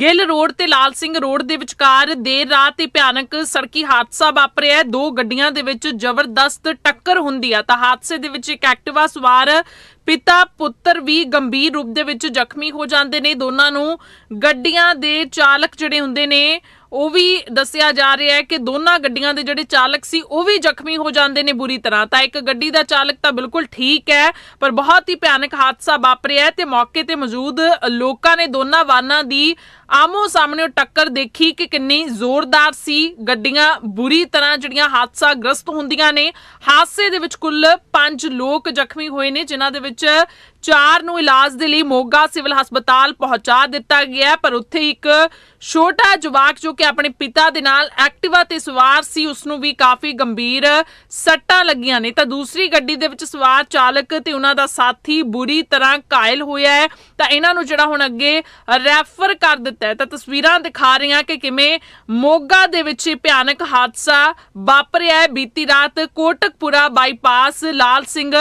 ਗਿੱਲ ਰੋਡ ਤੇ ਲਾਲ ਸਿੰਘ ਰੋਡ ਦੇ ਵਿਚਕਾਰ ਦੇਰ ਰਾਤ ਹੀ ਭਿਆਨਕ ਸੜਕੀ ਹਾਦਸਾ ਵਾਪਰਿਆ ਹੈ। ਦੋ ਗੱਡੀਆਂ ਦੇ ਵਿੱਚ ਜ਼ਬਰਦਸਤ ਟੱਕਰ ਹੁੰਦੀ ਆ। ਤਾਂ ਹਾਦਸੇ ਦੇ ਵਿੱਚ ਇੱਕ ਐਕਟਿਵਾ ਸਵਾਰ ਪਿਤਾ, ਪੁੱਤਰ ਵੀ ਗੰਭੀਰ ਰੂਪ ਦੇ ਵਿੱਚ ਜ਼ਖਮੀ ਹੋ ਜਾਂਦੇ ਨੇ। ਦੋਨਾਂ ਨੂੰ ਗੱਡੀਆਂ ਦੇ ਚਾਲਕ ਜਿਹੜੇ ਹੁੰਦੇ ਨੇ, ਉਹ ਵੀ ਦੱਸਿਆ ਜਾ ਰਿਹਾ ਹੈ ਕਿ ਦੋਨਾਂ ਗੱਡੀਆਂ ਦੇ ਜਿਹੜੇ ਚਾਲਕ ਸੀ, ਉਹ ਵੀ ਜ਼ਖਮੀ ਹੋ ਜਾਂਦੇ ਨੇ ਬੁਰੀ ਤਰ੍ਹਾਂ। ਤਾਂ ਇੱਕ ਗੱਡੀ ਦਾ ਚਾਲਕ ਤਾਂ ਬਿਲਕੁਲ ਠੀਕ ਹੈ, ਪਰ ਬਹੁਤ ਹੀ ਭਿਆਨਕ ਹਾਦਸਾ ਵਾਪਰਿਆ ਤੇ ਮੌਕੇ ਤੇ ਮੌਜੂਦ ਲੋਕਾਂ ਨੇ ਦੋਨਾਂ ਵਾਹਨਾਂ ਦੀ ਆਮੋ ਸਾਹਮਣੇ ਟੱਕਰ ਦੇਖੀ ਕਿ ਕਿੰਨੀ ਜ਼ੋਰਦਾਰ ਸੀ। ਗੱਡੀਆਂ ਬੁਰੀ ਤਰ੍ਹਾਂ ਜਿਹੜੀਆਂ ਹਾਦਸਾ ਗ੍ਰਸਤ ਹੁੰਦੀਆਂ ਨੇ। ਹਾਦਸੇ ਦੇ ਵਿੱਚ ਕੁੱਲ 5 ਲੋਕ ਜ਼ਖਮੀ ਹੋਏ ਨੇ, ਜਿਨ੍ਹਾਂ ਦੇ ਵਿੱਚ ਚਾਰ ਨੂੰ ਇਲਾਜ ਦੇ ਲਈ ਮੋਗਾ ਸਿਵਲ ਹਸਪਤਾਲ ਪਹੁੰਚਾ ਦਿੱਤਾ ਗਿਆ ਪਰ ਉੱਥੇ ਇੱਕ ਛੋਟਾ ਜਵਾਕ ਜੋ ਕਿ ਆਪਣੇ ਪਿਤਾ ਦੇ ਨਾਲ ਐਕਟਿਵਾ ਤੇ ਸਵਾਰ ਸੀ ਉਸ ਨੂੰ ਵੀ ਕਾਫੀ ਗੰਭੀਰ ਸੱਟਾਂ ਲੱਗੀਆਂ ਨੇ। ਤਾਂ ਦੂਸਰੀ ਗੱਡੀ ਦੇ ਵਿੱਚ ਸਵਾਰ ਚਾਲਕ ਤੇ ਉਹਨਾਂ ਦਾ ਸਾਥੀ ਬੁਰੀ ਤਰ੍ਹਾਂ ਘਾਇਲ ਹੋਇਆ ਹੈ। ਤਾਂ ਇਹਨਾਂ ਨੂੰ ਜਿਹੜਾ ਹੁਣ ਅੱਗੇ ਰੈਫਰ ਕਰ ਦਿੱਤਾ ਹੈ ਤਾਂ ਤਸਵੀਰਾਂ ਦਿਖਾ ਰਹੀਆਂ ਕਿ ਕਿਵੇਂ ਮੋਗਾ ਦੇ ਵਿੱਚ ਇਹ ਭਿਆਨਕ ਹਾਦਸਾ ਵਾਪਰਿਆ ਹੈ ਬੀਤੀ ਰਾਤ ਕੋਟਕਪੁਰਾ ਬਾਈਪਾਸ ਲਾਲ ਸਿੰਘ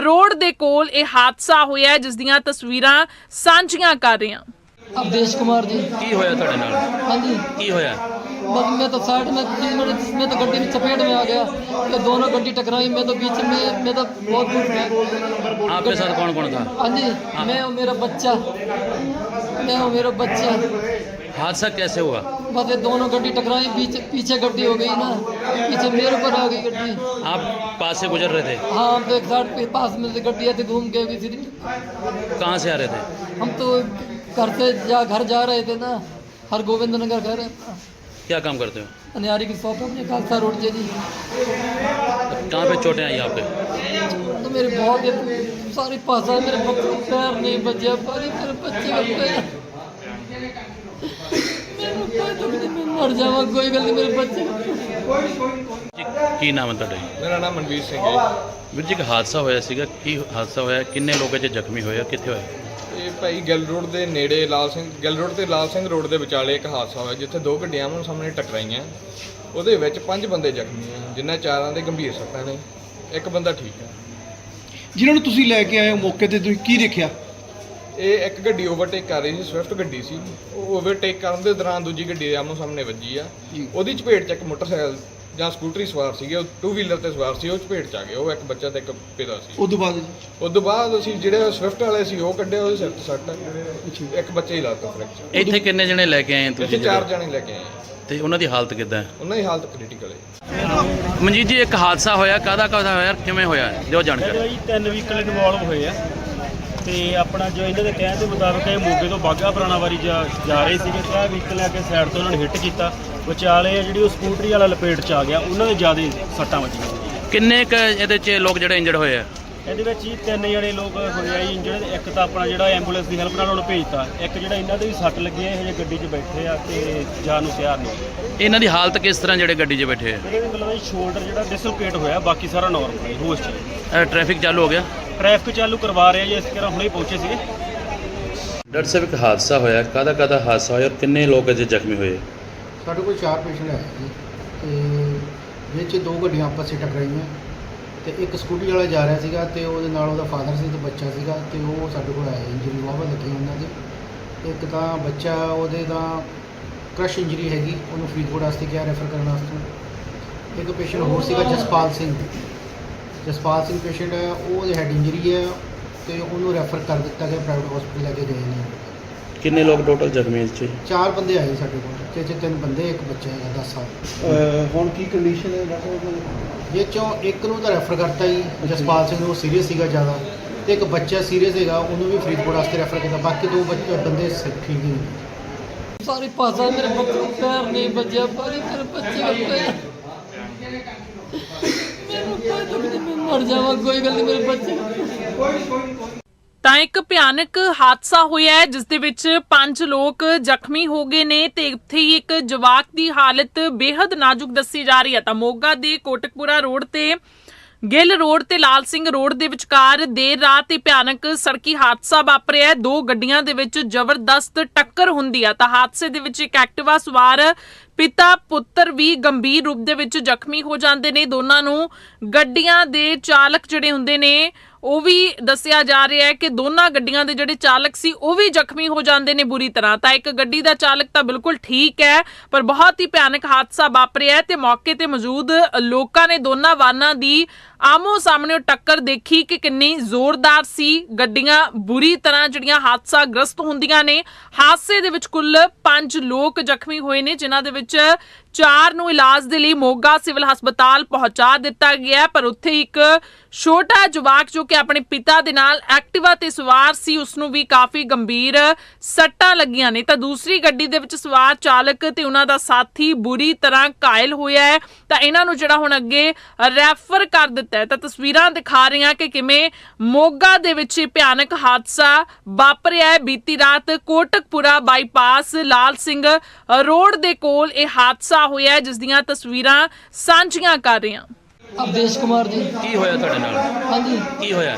ਰੋਡ ਦੇ ਕੋਲ ਇਹ ਹਾਦਸਾ ਹੋਇਆ ਹੈ ਜਿਸ ਦੀਆਂ ਤਸਵੀਰਾਂ ਸਾਂਝੀਆਂ ਕਰ ਰਹੇ ਹਾਂ अवधेश कुमार जी ਕੀ ਹੋਇਆ ਤੁਹਾਡੇ ਨਾਲ हाँ जी ਕੀ ਹੋਇਆ बस मैं तो साइड में थी मेरे मैं तो गड्डी में चपेट में आ गया तो दोनों गड्डी टकराई मैं तो बीच में मैं तो बहुत दूर था आपके साथ कौन कौन था हाँ जी मैं और मेरा बच्चा میں ہوں میرے بچے حادثہ کیسے ہوا؟ بس دونوں گڈی ٹکرائی پیچھے گڈی ہو گئی نا۔ پیچھے میرے اوپر آ گئی گڈی۔ آپ پاس سے گزر رہے تھے؟ ہاں ہم تو ایک سائڈ پاس میں سے گڈی ایسے گھوم کے بھی تھی۔ کہاں سے آ رہے تھے؟ ہم تو گھر جا گھر جا رہے تھے نا۔ ہر گوبند نگر گھر۔ ہے کیا کام کرتے ہو؟ انیاری کی شاپ اپنے خالصہ روڈ جی کہاں پہ چوٹیں آئی آپ کے؟ تو میرے بہت ਸਾਰੇ ਪਾਸਾ ਮੇਰੇ ਬੱਕਰੂ ਪੈਰ ਨਹੀਂ ਵੱਜਿਆ ਭਾਜੀ ਮੇਰੇ ਬੱਚੇ ਵੱਜਿਆ ਮਰ ਜਾਵਾਂ ਕੋਈ ਗੱਲ ਨਹੀਂ ਮੇਰੇ ਬੱਚੇ ਕੀ ਨਾਮ ਹੈ ਤੁਹਾਡਾ ਜੀ? ਮੇਰਾ ਨਾਮ ਮਨਵੀਰ ਸਿੰਘ ਹੈ ਵੀਰ ਇੱਕ ਹਾਦਸਾ ਹੋਇਆ ਸੀਗਾ ਕੀ ਹਾਦਸਾ ਹੋਇਆ ਕਿੰਨੇ ਲੋਕਾਂ ਇਹ 'ਚ ਜ਼ਖਮੀ ਹੋਏ ਕਿੱਥੇ ਹੋਏ? ਇਹ ਭਾਈ ਗਿੱਲ ਰੋਡ ਦੇ ਨੇੜੇ ਲਾਲ ਸਿੰਘ ਗਿੱਲ ਰੋਡ ਤੇ ਲਾਲ ਸਿੰਘ ਰੋਡ ਦੇ ਵਿਚਾਲੇ ਇੱਕ ਹਾਦਸਾ ਹੋਇਆ ਜਿੱਥੇ ਦੋ ਗੱਡੀਆਂ ਆਮੋ ਸਾਹਮਣੇ ਟਕਰਾਈਆਂ। ਉਹਦੇ ਵਿੱਚ ਪੰਜ ਬੰਦੇ ਜ਼ਖਮੀ ਆ ਜਿਨ੍ਹਾਂ ਚਾਰਾਂ ਦੇ ਗੰਭੀਰ ਸੱਟਾਂ ਨੇ ਇੱਕ ਬੰਦਾ ਠੀਕ ਹੈ ਜਿਨ੍ਹਾਂ ਨੂੰ ਤੁਸੀਂ ਲੈ ਕੇ ਆਏ ਹੋ ਮੌਕੇ ਤੇ ਤੁਸੀਂ ਕੀ ਦੇਖਿਆ? ਇਹ ਇੱਕ ਗੱਡੀ ਓਵਰਟੇਕ ਕਰ ਰਹੀ ਸੀ ਸਵਿਫਟ ਗੱਡੀ ਸੀ। ਉਹ ਓਵਰਟੇਕ ਕਰਨ ਦੇ ਦੌਰਾਨ ਦੂਜੀ ਗੱਡੀ ਆਮੋ ਸਾਹਮਣੇ ਵੱਜੀ ਆ। ਜੀ। ਉਹਦੀ ਚਪੇਟ 'ਚ ਇੱਕ ਮੋਟਰਸਾਈਕਲ ਜਾਂ ਸਕੂਟਰੀ ਸਵਾਰ ਸੀਗੇ ਉਹ ਟੂ ਵੀਲਰ ਤੇ ਸਵਾਰ ਸੀ ਉਹ ਚਪੇਟ 'ਚ ਆ ਗਏ। ਉਹ ਇੱਕ ਬੱਚਾ ਤੇ ਇੱਕ ਪਿਤਾ ਸੀ। ਉਸ ਤੋਂ ਬਾਅਦ? ਜੀ ਉਸ ਤੋਂ ਬਾਅਦ ਅਸੀਂ ਜਿਹੜੇ ਸਵਿਫਟ ਵਾਲੇ ਸੀ ਉਹ ਕੱਢੇ ਉਹਦੇ ਸਿਰ ਤੇ ਸੱਟ। ਇੱਕ ਬੱਚੇ ਹੀ ਲਾਤਾ ਫ੍ਰੈਕਚਰ। ਇੱਥੇ ਕਿੰਨੇ ਜਣੇ ਲੈ ਕੇ ਆਏ ਆ ਇੱਥੇ ਤੁਸੀਂ ਚਾਰ? ਜਣੇ ਲੈ ਕੇ ਆਏ। ਆ। ਤੇ ਉਹਨਾਂ ਦੀ ਹਾਲਤ ਕਿੱਦਾਂ? ਹੈ ਉਹਨਾਂ ਦੀ ਹਾਲਤ ਕ੍ਰਿਟੀਕਲ ਹੈ ਮਨਜੀਤ ਜੀ ਇੱਕ ਹਾਦਸਾ ਹੋਇਆ ਕਾਹਦਾ ਕਾਹਦਾ ਹੋਇਆ ਕਿਵੇਂ ਹੋਇਆ? ਦਿਓ ਜਾਣਕਾਰੀ। ਜੀ ਤਿੰਨ ਵਹੀਕਲ ਇਨਵੋਲਵ ਹੋਏ ਆ ਤੇ ਆਪਣਾ ਜੋ ਇਹਨਾਂ ਦੇ ਕਹਿਣ ਦੇ ਮੁਤਾਬਕ ਇਹ ਮੋਗੇ ਤੋਂ ਬਾਗਾ ਪੁਰਾਣਾ ਵਾਰੀ ਜਾ ਜਾ ਰਹੇ ਸੀਗੇ ਤੇ ਇਹ ਵਹੀਕਲ ਆ ਕੇ ਸਾਈਡ ਤੋਂ ਉਹਨਾਂ ਨੇ ਹਿੱਟ ਕੀਤਾ। ਵਿਚਾਲੇ ਆ ਜਿਹੜੀ ਉਹ ਸਕੂਟਰੀ ਵਾਲਾ ਲਪੇਟ ਚ ਆ ਗਿਆ ਉਹਨਾਂ ਦੇ ਜ਼ਿਆਦਾ ਸੱਟਾਂ ਵੱਜੀਆਂ। ਕਿੰਨੇ ਕ ਇਹਦੇ 'ਚ ਲੋਕ ਜਿਹੜੇ ਇੰਜਰਡ ਹੋਏ ਆ? ਇਹਦੇ ਵਿੱਚ ਹੀ ਤਿੰਨ ਜਣੇ ਲੋਕ ਹੋਏ ਆ ਜੀ ਇੰਜਰਡ ਇੱਕ ਤਾਂ ਆਪਣਾ ਜਿਹੜਾ ਐਂਬੂਲੈਂਸ ਦੀ ਹੈਲਪ ਨਾਲ ਉਹਨੂੰ ਭੇਜਤਾ। ਇੱਕ ਜਿਹੜਾ ਇਹਨਾਂ ਦੇ ਵੀ ਸੱਟ ਲੱਗੀ ਹੈ ਇਹ ਹਜੇ ਗੱਡੀ 'ਚ ਬੈਠੇ ਆ ਤੇ ਜਾਣ ਨੂੰ ਤਿਆਰ ਨਹੀਂ ਇਹਨਾਂ ਦੀ ਹਾਲਤ ਕਿਸ ਤਰ੍ਹਾਂ ਜਿਹੜੇ ਗੱਡੀ 'ਚ ਬੈਠੇ ਆ? ਇਹਦੇ ਵੀ ਮਤਲਬ ਸ਼ੋਲਡਰ ਜਿਹੜਾ ਡਿਸਲੋਕੇਟ ਹੋਇਆ ਬਾਕੀ ਸਾਰਾ ਨਾਰਮਲ ਹੈ ਹੋਸ਼ 'ਚ ਹੈ। ਇਹ ਟ੍ਰੈਫਿਕ ਚਾਲੂ ਹੋ ਗਿਆ? ਟ੍ਰੈਫਿਕ ਚਾਲੂ ਕਰਵਾ ਰਹੇ ਆ ਜੀ ਇਸ ਤਰ੍ਹਾਂ ਹੁਣੇ ਪਹੁੰਚੇ ਸੀਗੇ। ਡਾਕਟਰ ਸਾਹਿਬ ਇੱਕ ਹਾਦਸਾ ਹੋਇਆ ਕਾਹਦਾ ਕਾਹਦਾ ਹਾਦਸਾ ਹੋਇਆ ਔਰ ਕਿੰਨੇ ਲੋਕ ਅਜੇ ਜ਼ਖਮੀ ਹੋਏ? ਸਾਡੇ ਕੋਲ ਚਾਰ ਪੇਸ਼ੈਂਟ ਆਏ ਜੀ ਤੇ ਵਿੱਚ ਦੋ ਗੱਡੀਆਂ ਆਪਸ ਟਕਰਾਈਆਂ। ਤੇ ਇੱਕ ਸਕੂਟੀ ਵਾਲਾ ਜਾ ਰਿਹਾ ਸੀਗਾ ਤੇ ਉਹਦੇ ਨਾਲ ਉਹਦਾ ਫਾਦਰ ਸੀ ਤੇ ਬੱਚਾ ਸੀਗਾ ਤੇ ਉਹ ਸਾਡੇ ਕੋਲ ਆਇਆ ਇੰਜਰੀ ਵਾਵਾ ਲੱਗੀ ਉਹਨਾਂ ਦੇ। ਇੱਕ ਤਾਂ ਬੱਚਾ ਉਹਦੇ ਤਾਂ ਕ੍ਰਸ਼ ਇੰਜਰੀ ਹੈਗੀ, ਉਹਨੂੰ ਫਰੀਦਕੋਟ ਵਾਸਤੇ ਕਿਹਾ ਰੈਫਰ ਕਰਨ ਵਾਸਤੇ। ਇੱਕ ਪੇਸ਼ੈਂਟ ਹੋਰ ਸੀਗਾ ਜਸਪਾਲ ਸਿੰਘ। ਜਸਪਾਲ ਸਿੰਘ ਪੇਸ਼ੈਂਟ ਹੈ ਉਹ ਉਹਦੇ ਹੈਡ ਇੰਜਰੀ ਹੈ ਤੇ ਉਹਨੂੰ ਰੈਫਰ ਕਰ ਦਿੱਤਾ ਗਿਆ ਪ੍ਰਾਈਵੇਟ ਹਸਪੀਟਲ ਲੈ ਕੇ ਗਏ ਨੇ। ਕਿੰਨੇ ਲੋਕ ਟੋਟਲ ਜ਼ਖਮੀ 'ਚ? ਚਾਰ ਬੰਦੇ ਆਏ ਸਾਡੇ ਕੋਲ ਤੇ ਚ ਤਿੰਨ ਬੰਦੇ ਇੱਕ ਬੱਚਾ ਹੈ 10 ਸਾਲ। ਹੁਣ ਕੀ ਕੰਡੀਸ਼ਨ ਹੈ ਡਾਕਟਰ ਸਾਹਿਬ? ਇਹ ਚੋਂ ਇੱਕ ਨੂੰ ਤਾਂ ਰੈਫਰ ਕਰਤਾ ਹੀ ਜਸਪਾਲ ਸਿੰਘ ਨੂੰ ਸੀਰੀਅਸ ਸੀਗਾ ਜ਼ਿਆਦਾ। ਤੇ ਇੱਕ ਬੱਚਾ ਸੀਰੀਅਸ ਹੈਗਾ ਉਹਨੂੰ ਵੀ ਫਰੀਦਕੋਟ ਵਾਸਤੇ ਰੈਫਰ ਕੀਤਾ। ਬਾਕੀ ਦੋ ਬੱਚੇ ਬੰਦੇ ਸ- ਠੀਕ ਨੇ। ਸਾਰੇ ਪਾਸਾ ਮੇਰੇ ਬੱਕਰੂ ਪੈਰ ਨਹੀਂ ਵੱਜਿਆ ਭਾਜੀ ਮੇਰੇ ਬੱਚੇ ਵੱਲ ਮੈਂ ਮਰ ਜਾਵਾਂ ਕੋਈ ਗੱਲ ਨਹੀਂ ਮੇਰੇ ਬੱਚੇ ਤਾਂ ਇੱਕ ਭਿਆਨਕ ਹਾਦਸਾ ਹੋਇਆ ਹੈ, ਜਿਸ ਦੇ ਵਿੱਚ ਪੰਜ ਲੋਕ ਜ਼ਖਮੀ ਹੋ ਗਏ ਨੇ ਤੇ ਇੱਥੇ ਹੀ ਇੱਕ ਜਵਾਕ ਦੀ ਹਾਲਤ ਬੇहद ਨਾਜ਼ੁਕ ਦੱਸੀ ਜਾ ਰਹੀ ਹੈ। ਤਾਂ ਮੋਗਾ ਦੇ ਕੋਟਕਪੁਰਾ ਰੋਡ ਤੇ, ਗਿੱਲ ਰੋਡ ਤੇ ਲਾਲ ਸਿੰਘ ਰੋਡ ਦੇ ਵਿਚਕਾਰ ਦੇਰ ਰਾਤ ਇਹ ਭਿਆਨਕ ਸੜਕੀ ਹਾਦਸਾ ਵਾਪਰਿਆ ਦੋ ਗੱਡੀਆਂ ਦੇ ਵਿੱਚ ਜ਼ਬਰਦਸਤ ਟੱਕਰ ਹੁੰਦੀ ਆ। ਤਾਂ ਹਾਦਸੇ ਦੇ ਵਿੱਚ ਇੱਕ ਐਕਟਿਵਾ ਸਵਾਰ ਪਿਤਾ, ਪੁੱਤਰ ਵੀ ਗੰਭੀਰ ਰੂਪ ਦੇ ਵਿੱਚ ਜ਼ਖਮੀ ਹੋ ਜਾਂਦੇ ਨੇ। ਦੋਨਾਂ ਨੂੰ ਗੱਡੀਆਂ ਦੇ ਚਾਲਕ ਜਿਹੜੇ ਹੁੰਦੇ ਨੇ ਉਹ ਵੀ ਦੱਸਿਆ ਜਾ ਰਿਹਾ ਹੈ ਕਿ ਦੋਨਾਂ ਗੱਡੀਆਂ ਦੇ ਜਿਹੜੇ ਚਾਲਕ ਸੀ, ਉਹ ਵੀ ਜ਼ਖਮੀ ਹੋ ਜਾਂਦੇ ਨੇ ਬੁਰੀ ਤਰ੍ਹਾਂ। ਤਾਂ ਇੱਕ ਗੱਡੀ ਦਾ ਚਾਲਕ ਤਾਂ ਬਿਲਕੁਲ ਠੀਕ ਹੈ, ਪਰ ਬਹੁਤ ਹੀ ਭਿਆਨਕ ਹਾਦਸਾ ਵਾਪਰਿਆ ਹੈ ਤੇ ਮੌਕੇ ਤੇ ਮੌਜੂਦ ਲੋਕਾਂ ਨੇ ਦੋਨਾਂ ਵਾਹਨਾਂ ਦੀ ਆਮੋ ਸਾਹਮਣੇ ਟੱਕਰ ਦੇਖੀ ਕਿ ਕਿੰਨੀ ਜ਼ੋਰਦਾਰ ਸੀ। ਗੱਡੀਆਂ ਬੁਰੀ ਤਰ੍ਹਾਂ ਜਿਹੜੀਆਂ ਹਾਦਸਾ ਗ੍ਰਸਤ ਹੁੰਦੀਆਂ ਨੇ। ਹਾਦਸੇ ਦੇ ਵਿੱਚ ਕੁੱਲ 5 ਲੋਕ ਜ਼ਖਮੀ ਹੋਏ ਨੇ, ਜਿਨ੍ਹਾਂ ਦੇ ਵਿੱਚ ਚਾਰ ਨੂੰ ਇਲਾਜ ਦੇ ਲਈ ਮੋਗਾ ਸਿਵਲ ਹਸਪਤਾਲ ਪਹੁੰਚਾ ਦਿੱਤਾ ਗਿਆ ਪਰ ਉੱਥੇ ਇੱਕ ਛੋਟਾ ਜਵਾਕ ਜੋ ਕਿ ਆਪਣੇ ਪਿਤਾ ਦੇ ਨਾਲ ਐਕਟਿਵਾ ਤੇ ਸਵਾਰ ਸੀ ਉਸ ਨੂੰ ਵੀ ਕਾਫੀ ਗੰਭੀਰ ਸੱਟਾਂ ਲੱਗੀਆਂ ਨੇ। ਤਾਂ ਦੂਸਰੀ ਗੱਡੀ ਦੇ ਵਿੱਚ ਸਵਾਰ ਚਾਲਕ ਤੇ ਉਹਨਾਂ ਦਾ ਸਾਥੀ ਬੁਰੀ ਤਰ੍ਹਾਂ ਘਾਇਲ ਹੋਇਆ ਹੈ। ਤਾਂ ਇਹਨਾਂ ਨੂੰ ਜਿਹੜਾ ਹੁਣ ਅੱਗੇ ਰੈਫਰ ਕਰ ਦਿੱਤਾ ਹੈ ਤਾਂ ਤਸਵੀਰਾਂ ਦਿਖਾ ਰਹੀਆਂ ਕਿ ਕਿਵੇਂ ਮੋਗਾ ਦੇ ਵਿੱਚ ਇਹ ਭਿਆਨਕ ਹਾਦਸਾ ਵਾਪਰਿਆ ਹੈ ਬੀਤੀ ਰਾਤ ਕੋਟਕਪੁਰਾ ਬਾਈਪਾਸ ਲਾਲ ਸਿੰਘ ਰੋਡ ਦੇ ਕੋਲ ਇਹ ਹਾਦਸਾ ਹੋਇਆ ਹੈ ਜਿਸ ਦੀਆਂ ਤਸਵੀਰਾਂ ਸਾਂਝੀਆਂ ਕਰ ਰਹੇ ਹਾਂ अवधेश कुमार जी ਕੀ ਹੋਇਆ ਤੁਹਾਡੇ ਨਾਲ हाँ जी ਕੀ ਹੋਇਆ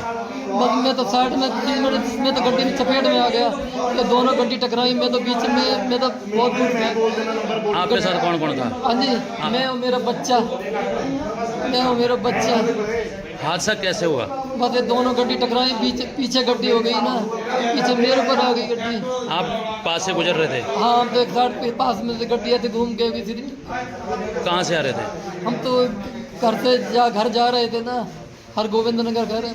बस मैं तो साइड में थी मेरे मैं तो गड्डी में चपेट में आ गया तो दोनों गड्डी टकराई मैं तो बीच में मैं तो बहुत दूर था आपके साथ कौन कौन था हाँ जी मैं और मेरा बच्चा मैं और मेरा बच्चा हादसा कैसे हुआ बस ये दोनों गड्डी टकराई पीछे पीछे गड्डी हो गई ना पीछे मेरे ऊपर आ गई गड्डी आप पास से गुजर रहे थे हाँ हम तो एक साइड पे पास में से गड्डी आती घूम के भी थी कहाँ से आ रहे थे हम तो घर से जा घर जा रहे थे ना हर गोविंद नगर घर है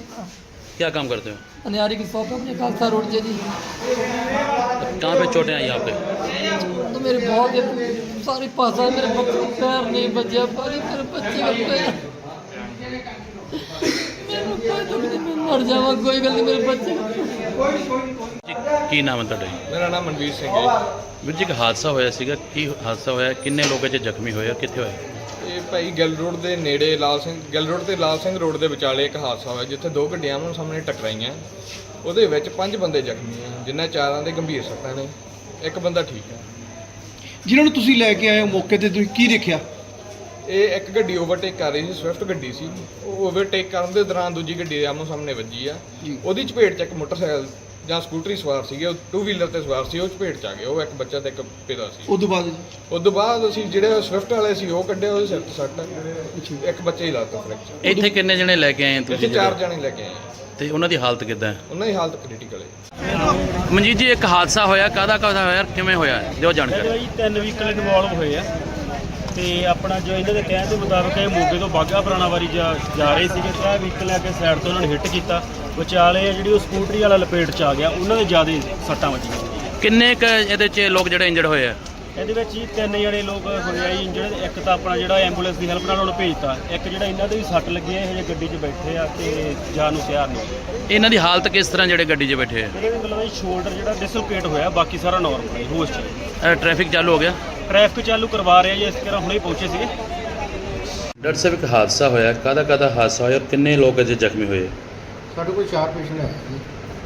क्या काम करते हो अनियारी की शॉप है अपने खालसा रोड से जी कहाँ पे चोटें आई आपके तो मेरे बहुत ਸਾਰੇ ਪਾਸਾ ਮੇਰੇ ਬੱਚੇ ਪੈਰ ਨਹੀਂ ਵੱਜਿਆ ਭਾਜੀ ਮੇਰੇ ਬੱਚੇ ਦਾ ਕੋਈ ਦੁੱਖ ਮੈਂ ਮਰ ਮੇਰਾ ਨਾਮ ਮਨਵੀਰ ਸਿੰਘ ਹੈ ਵੀਰ ਜੀ ਇੱਕ ਹਾਦਸਾ ਹੋਇਆ ਸੀਗਾ ਕੀ ਹਾਦਸਾ ਹੋਇਆ? ਕਿੰਨੇ ਲੋਕ ਇਹ 'ਚ ਜ਼ਖਮੀ ਹੋਏ ਔਰ ਕਿੱਥੇ ਹੋਏ? ਇਹ ਭਾਈ ਗਿੱਲ ਰੋਡ ਦੇ ਨੇੜੇ ਲਾਲ ਸਿੰਘ ਗਿੱਲ ਰੋਡ ਤੇ ਲਾਲ ਸਿੰਘ ਰੋਡ ਦੇ ਵਿਚਾਲੇ ਇੱਕ ਹਾਦਸਾ ਹੋਇਆ ਜਿੱਥੇ ਦੋ ਗੱਡੀਆਂ ਆਮੋ ਸਾਹਮਣੇ ਟਕਰਾਈਆਂ। ਉਹਦੇ ਵਿੱਚ ਪੰਜ ਬੰਦੇ ਜ਼ਖਮੀ ਆ ਜਿਨ੍ਹਾਂ ਚਾਰਾਂ ਦੇ ਗੰਭੀਰ ਸੱਟਾਂ ਨੇ। ਇੱਕ ਬੰਦਾ ਠੀਕ ਹੈ ਜਿਨ੍ਹਾਂ ਨੂੰ ਤੁਸੀਂ ਲੈ ਕੇ ਆਏ ਹੋ ਮੌਕੇ ਤੇ ਤੁਸੀਂ ਕੀ ਦੇਖਿਆ? ਇਹ ਇੱਕ ਗੱਡੀ ਓਵਰਟੇਕ ਕਰ ਰਹੀ ਸੀ ਸਵਿਫਟ ਗੱਡੀ ਸੀ। ਉਹ ਓਵਰਟੇਕ ਕਰਨ ਦੇ ਦੌਰਾਨ ਦੂਜੀ ਗੱਡੀ ਆਮੋ ਸਾਹਮਣੇ ਵੱਜੀ ਆ। ਉਹਦੀ ਚਪੇਟ 'ਚ ਇੱਕ ਮੋਟਰਸਾਈਕਲ ਜਾਂ ਸਕੂਟਰੀ ਸਵਾਰ ਸੀਗੇ ਉਹ ਟੂ ਵੀਲਰ ਤੇ ਸਵਾਰ ਸੀ ਉਹ ਚਪੇਟ 'ਚ ਆ ਗਏ ਉਹ ਇੱਕ ਬੱਚਾ ਤੇ ਇੱਕ ਪਿਤਾ ਸੀ। ਉਸ ਤੋਂ ਬਾਅਦ ਉਸ ਤੋਂ ਬਾਅਦ ਅਸੀਂ ਜਿਹੜੇ ਸਵਿਫਟ ਵਾਲੇ ਸੀ ਉਹ ਕੱਢੇ ਉਹਦੇ ਸਿਰ ਤੇ ਸੱਟ। ਆ। ਇੱਕ ਬੱਚੇ ਹੀ ਲਾਤਾ ਫ੍ਰੈਕਚਰ। ਇੱਥੇ ਕਿੰਨੇ ਜਣੇ ਲੈ ਕੇ ਆਏ ਅਸੀਂ ਤੁਸੀਂ ਚਾਰ ਜਿਹੜੇ? ਜਣੇ ਲੈ ਕੇ ਆਏ। ਤੇ ਉਹਨਾਂ ਦੀ ਹਾਲਤ ਕਿੱਦਾਂ ਹੈ? ਉਹਨਾਂ ਦੀ ਹਾਲਤ ਕ੍ਰਿਟੀਕਲ ਹੈ ਮਨਜੀਤ ਜੀ ਇੱਕ ਹਾਦਸਾ ਹੋਇਆ ਕਾਹਦਾ ਕਾਹਦਾ ਹੋਇਆ ਕਿਵੇਂ ਹੋਇਆ? ਦਿਓ ਇਹਦੇ ਜਾਣਕਾਰੀ ਵਿੱਚ ਤਿੰਨ ਵਹੀਕਲ ਇਨਵੋਲਵ ਹੋਏ ਆ ਤੇ ਆਪਣਾ ਜੋ ਇਹਨਾਂ ਦੇ ਕਹਿਣ ਦੇ ਮੁਤਾਬਕ ਇਹ ਮੋਗੇ ਤੋਂ ਬਾਗਾ ਪੁਰਾਣਾ ਵਾਰੀ ਜਾ ਜਾ ਰਹੇ ਸੀਗੇ ਤੇ ਇਹ ਵਹੀਕਲ ਆ ਕੇ ਸਾਈਡ ਤੋਂ ਉਹਨਾਂ ਨੇ ਹਿੱਟ ਕੀਤਾ। ਵਿਚਾਲੇ ਆ ਜਿਹੜੀ ਉਹ ਸਕੂਟਰੀ ਵਾਲਾ ਲਪੇਟ ਚ ਆ ਗਿਆ ਉਹਨਾਂ ਦੇ ਜ਼ਿਆਦਾ ਸੱਟਾਂ ਵੱਜੀਆਂ। ਕਿੰਨੇ ਕ ਇਹਦੇ 'ਚ ਲੋਕ ਜਿਹੜੇ ਇੰਜਰਡ ਹੋਏ ਆ? ਇਹਦੇ ਵਿੱਚ ਹੀ ਤਿੰਨ ਜਣੇ ਲੋਕ ਹੋਏ ਆ ਇੰਜਰਡ ਇੱਕ ਤਾਂ ਆਪਣਾ ਜਿਹੜਾ ਐਂਬੂਲੈਂਸ ਦੀ ਹੈਲਪ ਨਾਲ ਉਹਨੂੰ ਭੇਜਤਾ। ਇੱਕ ਜਿਹੜਾ ਇਹਨਾਂ ਦੇ ਵੀ ਸੱਟ ਲੱਗੀ ਹੈ ਇਹ ਹਜੇ ਗੱਡੀ 'ਚ ਬੈਠੇ ਆ ਤੇ ਜਾਣ ਨੂੰ ਤਿਆਰ ਨਹੀਂ ਇਹਨਾਂ ਦੀ ਹਾਲਤ ਕਿਸ ਤਰ੍ਹਾਂ ਜਿਹੜੇ ਗੱਡੀ 'ਚ ਬੈਠੇ ਆ? ਜਿਹੜੇ ਮਤਲਬ ਇਹ ਸ਼ੋਲਡਰ ਜਿਹੜਾ ਡਿਸਲੋਕੇਟ ਹੋਇਆ ਬਾਕੀ ਸਾਰਾ ਨਾਰਮਲ ਹੈ ਹੋਸ਼ 'ਚ ਟ੍ਰੈਫਿਕ ਚਾਲੂ ਹੋ ਗਿਆ? ਟ੍ਰੈਫਿਕ ਚਾਲੂ ਕਰਵਾ ਰਹੇ ਆ ਜੀ ਇਸ ਤਰ੍ਹਾਂ ਹੁਣੇ ਪਹੁੰਚੇ ਸੀਗੇ। ਡਾਕਟਰ ਸਾਹਿਬ ਇੱਕ ਹਾਦਸਾ ਹੋਇਆ। ਕਾਹਦਾ ਕਾਹਦਾ ਹਾਦਸਾ ਹੋਇਆ ਔਰ ਕਿੰਨੇ ਲੋਕ ਅਜੇ ਜ਼ਖਮੀ ਹੋਏ? ਸਾਡੇ ਕੋਲ ਚਾਰ ਪੇਸ਼ੈਂਟ ਆਏ ਜੀ।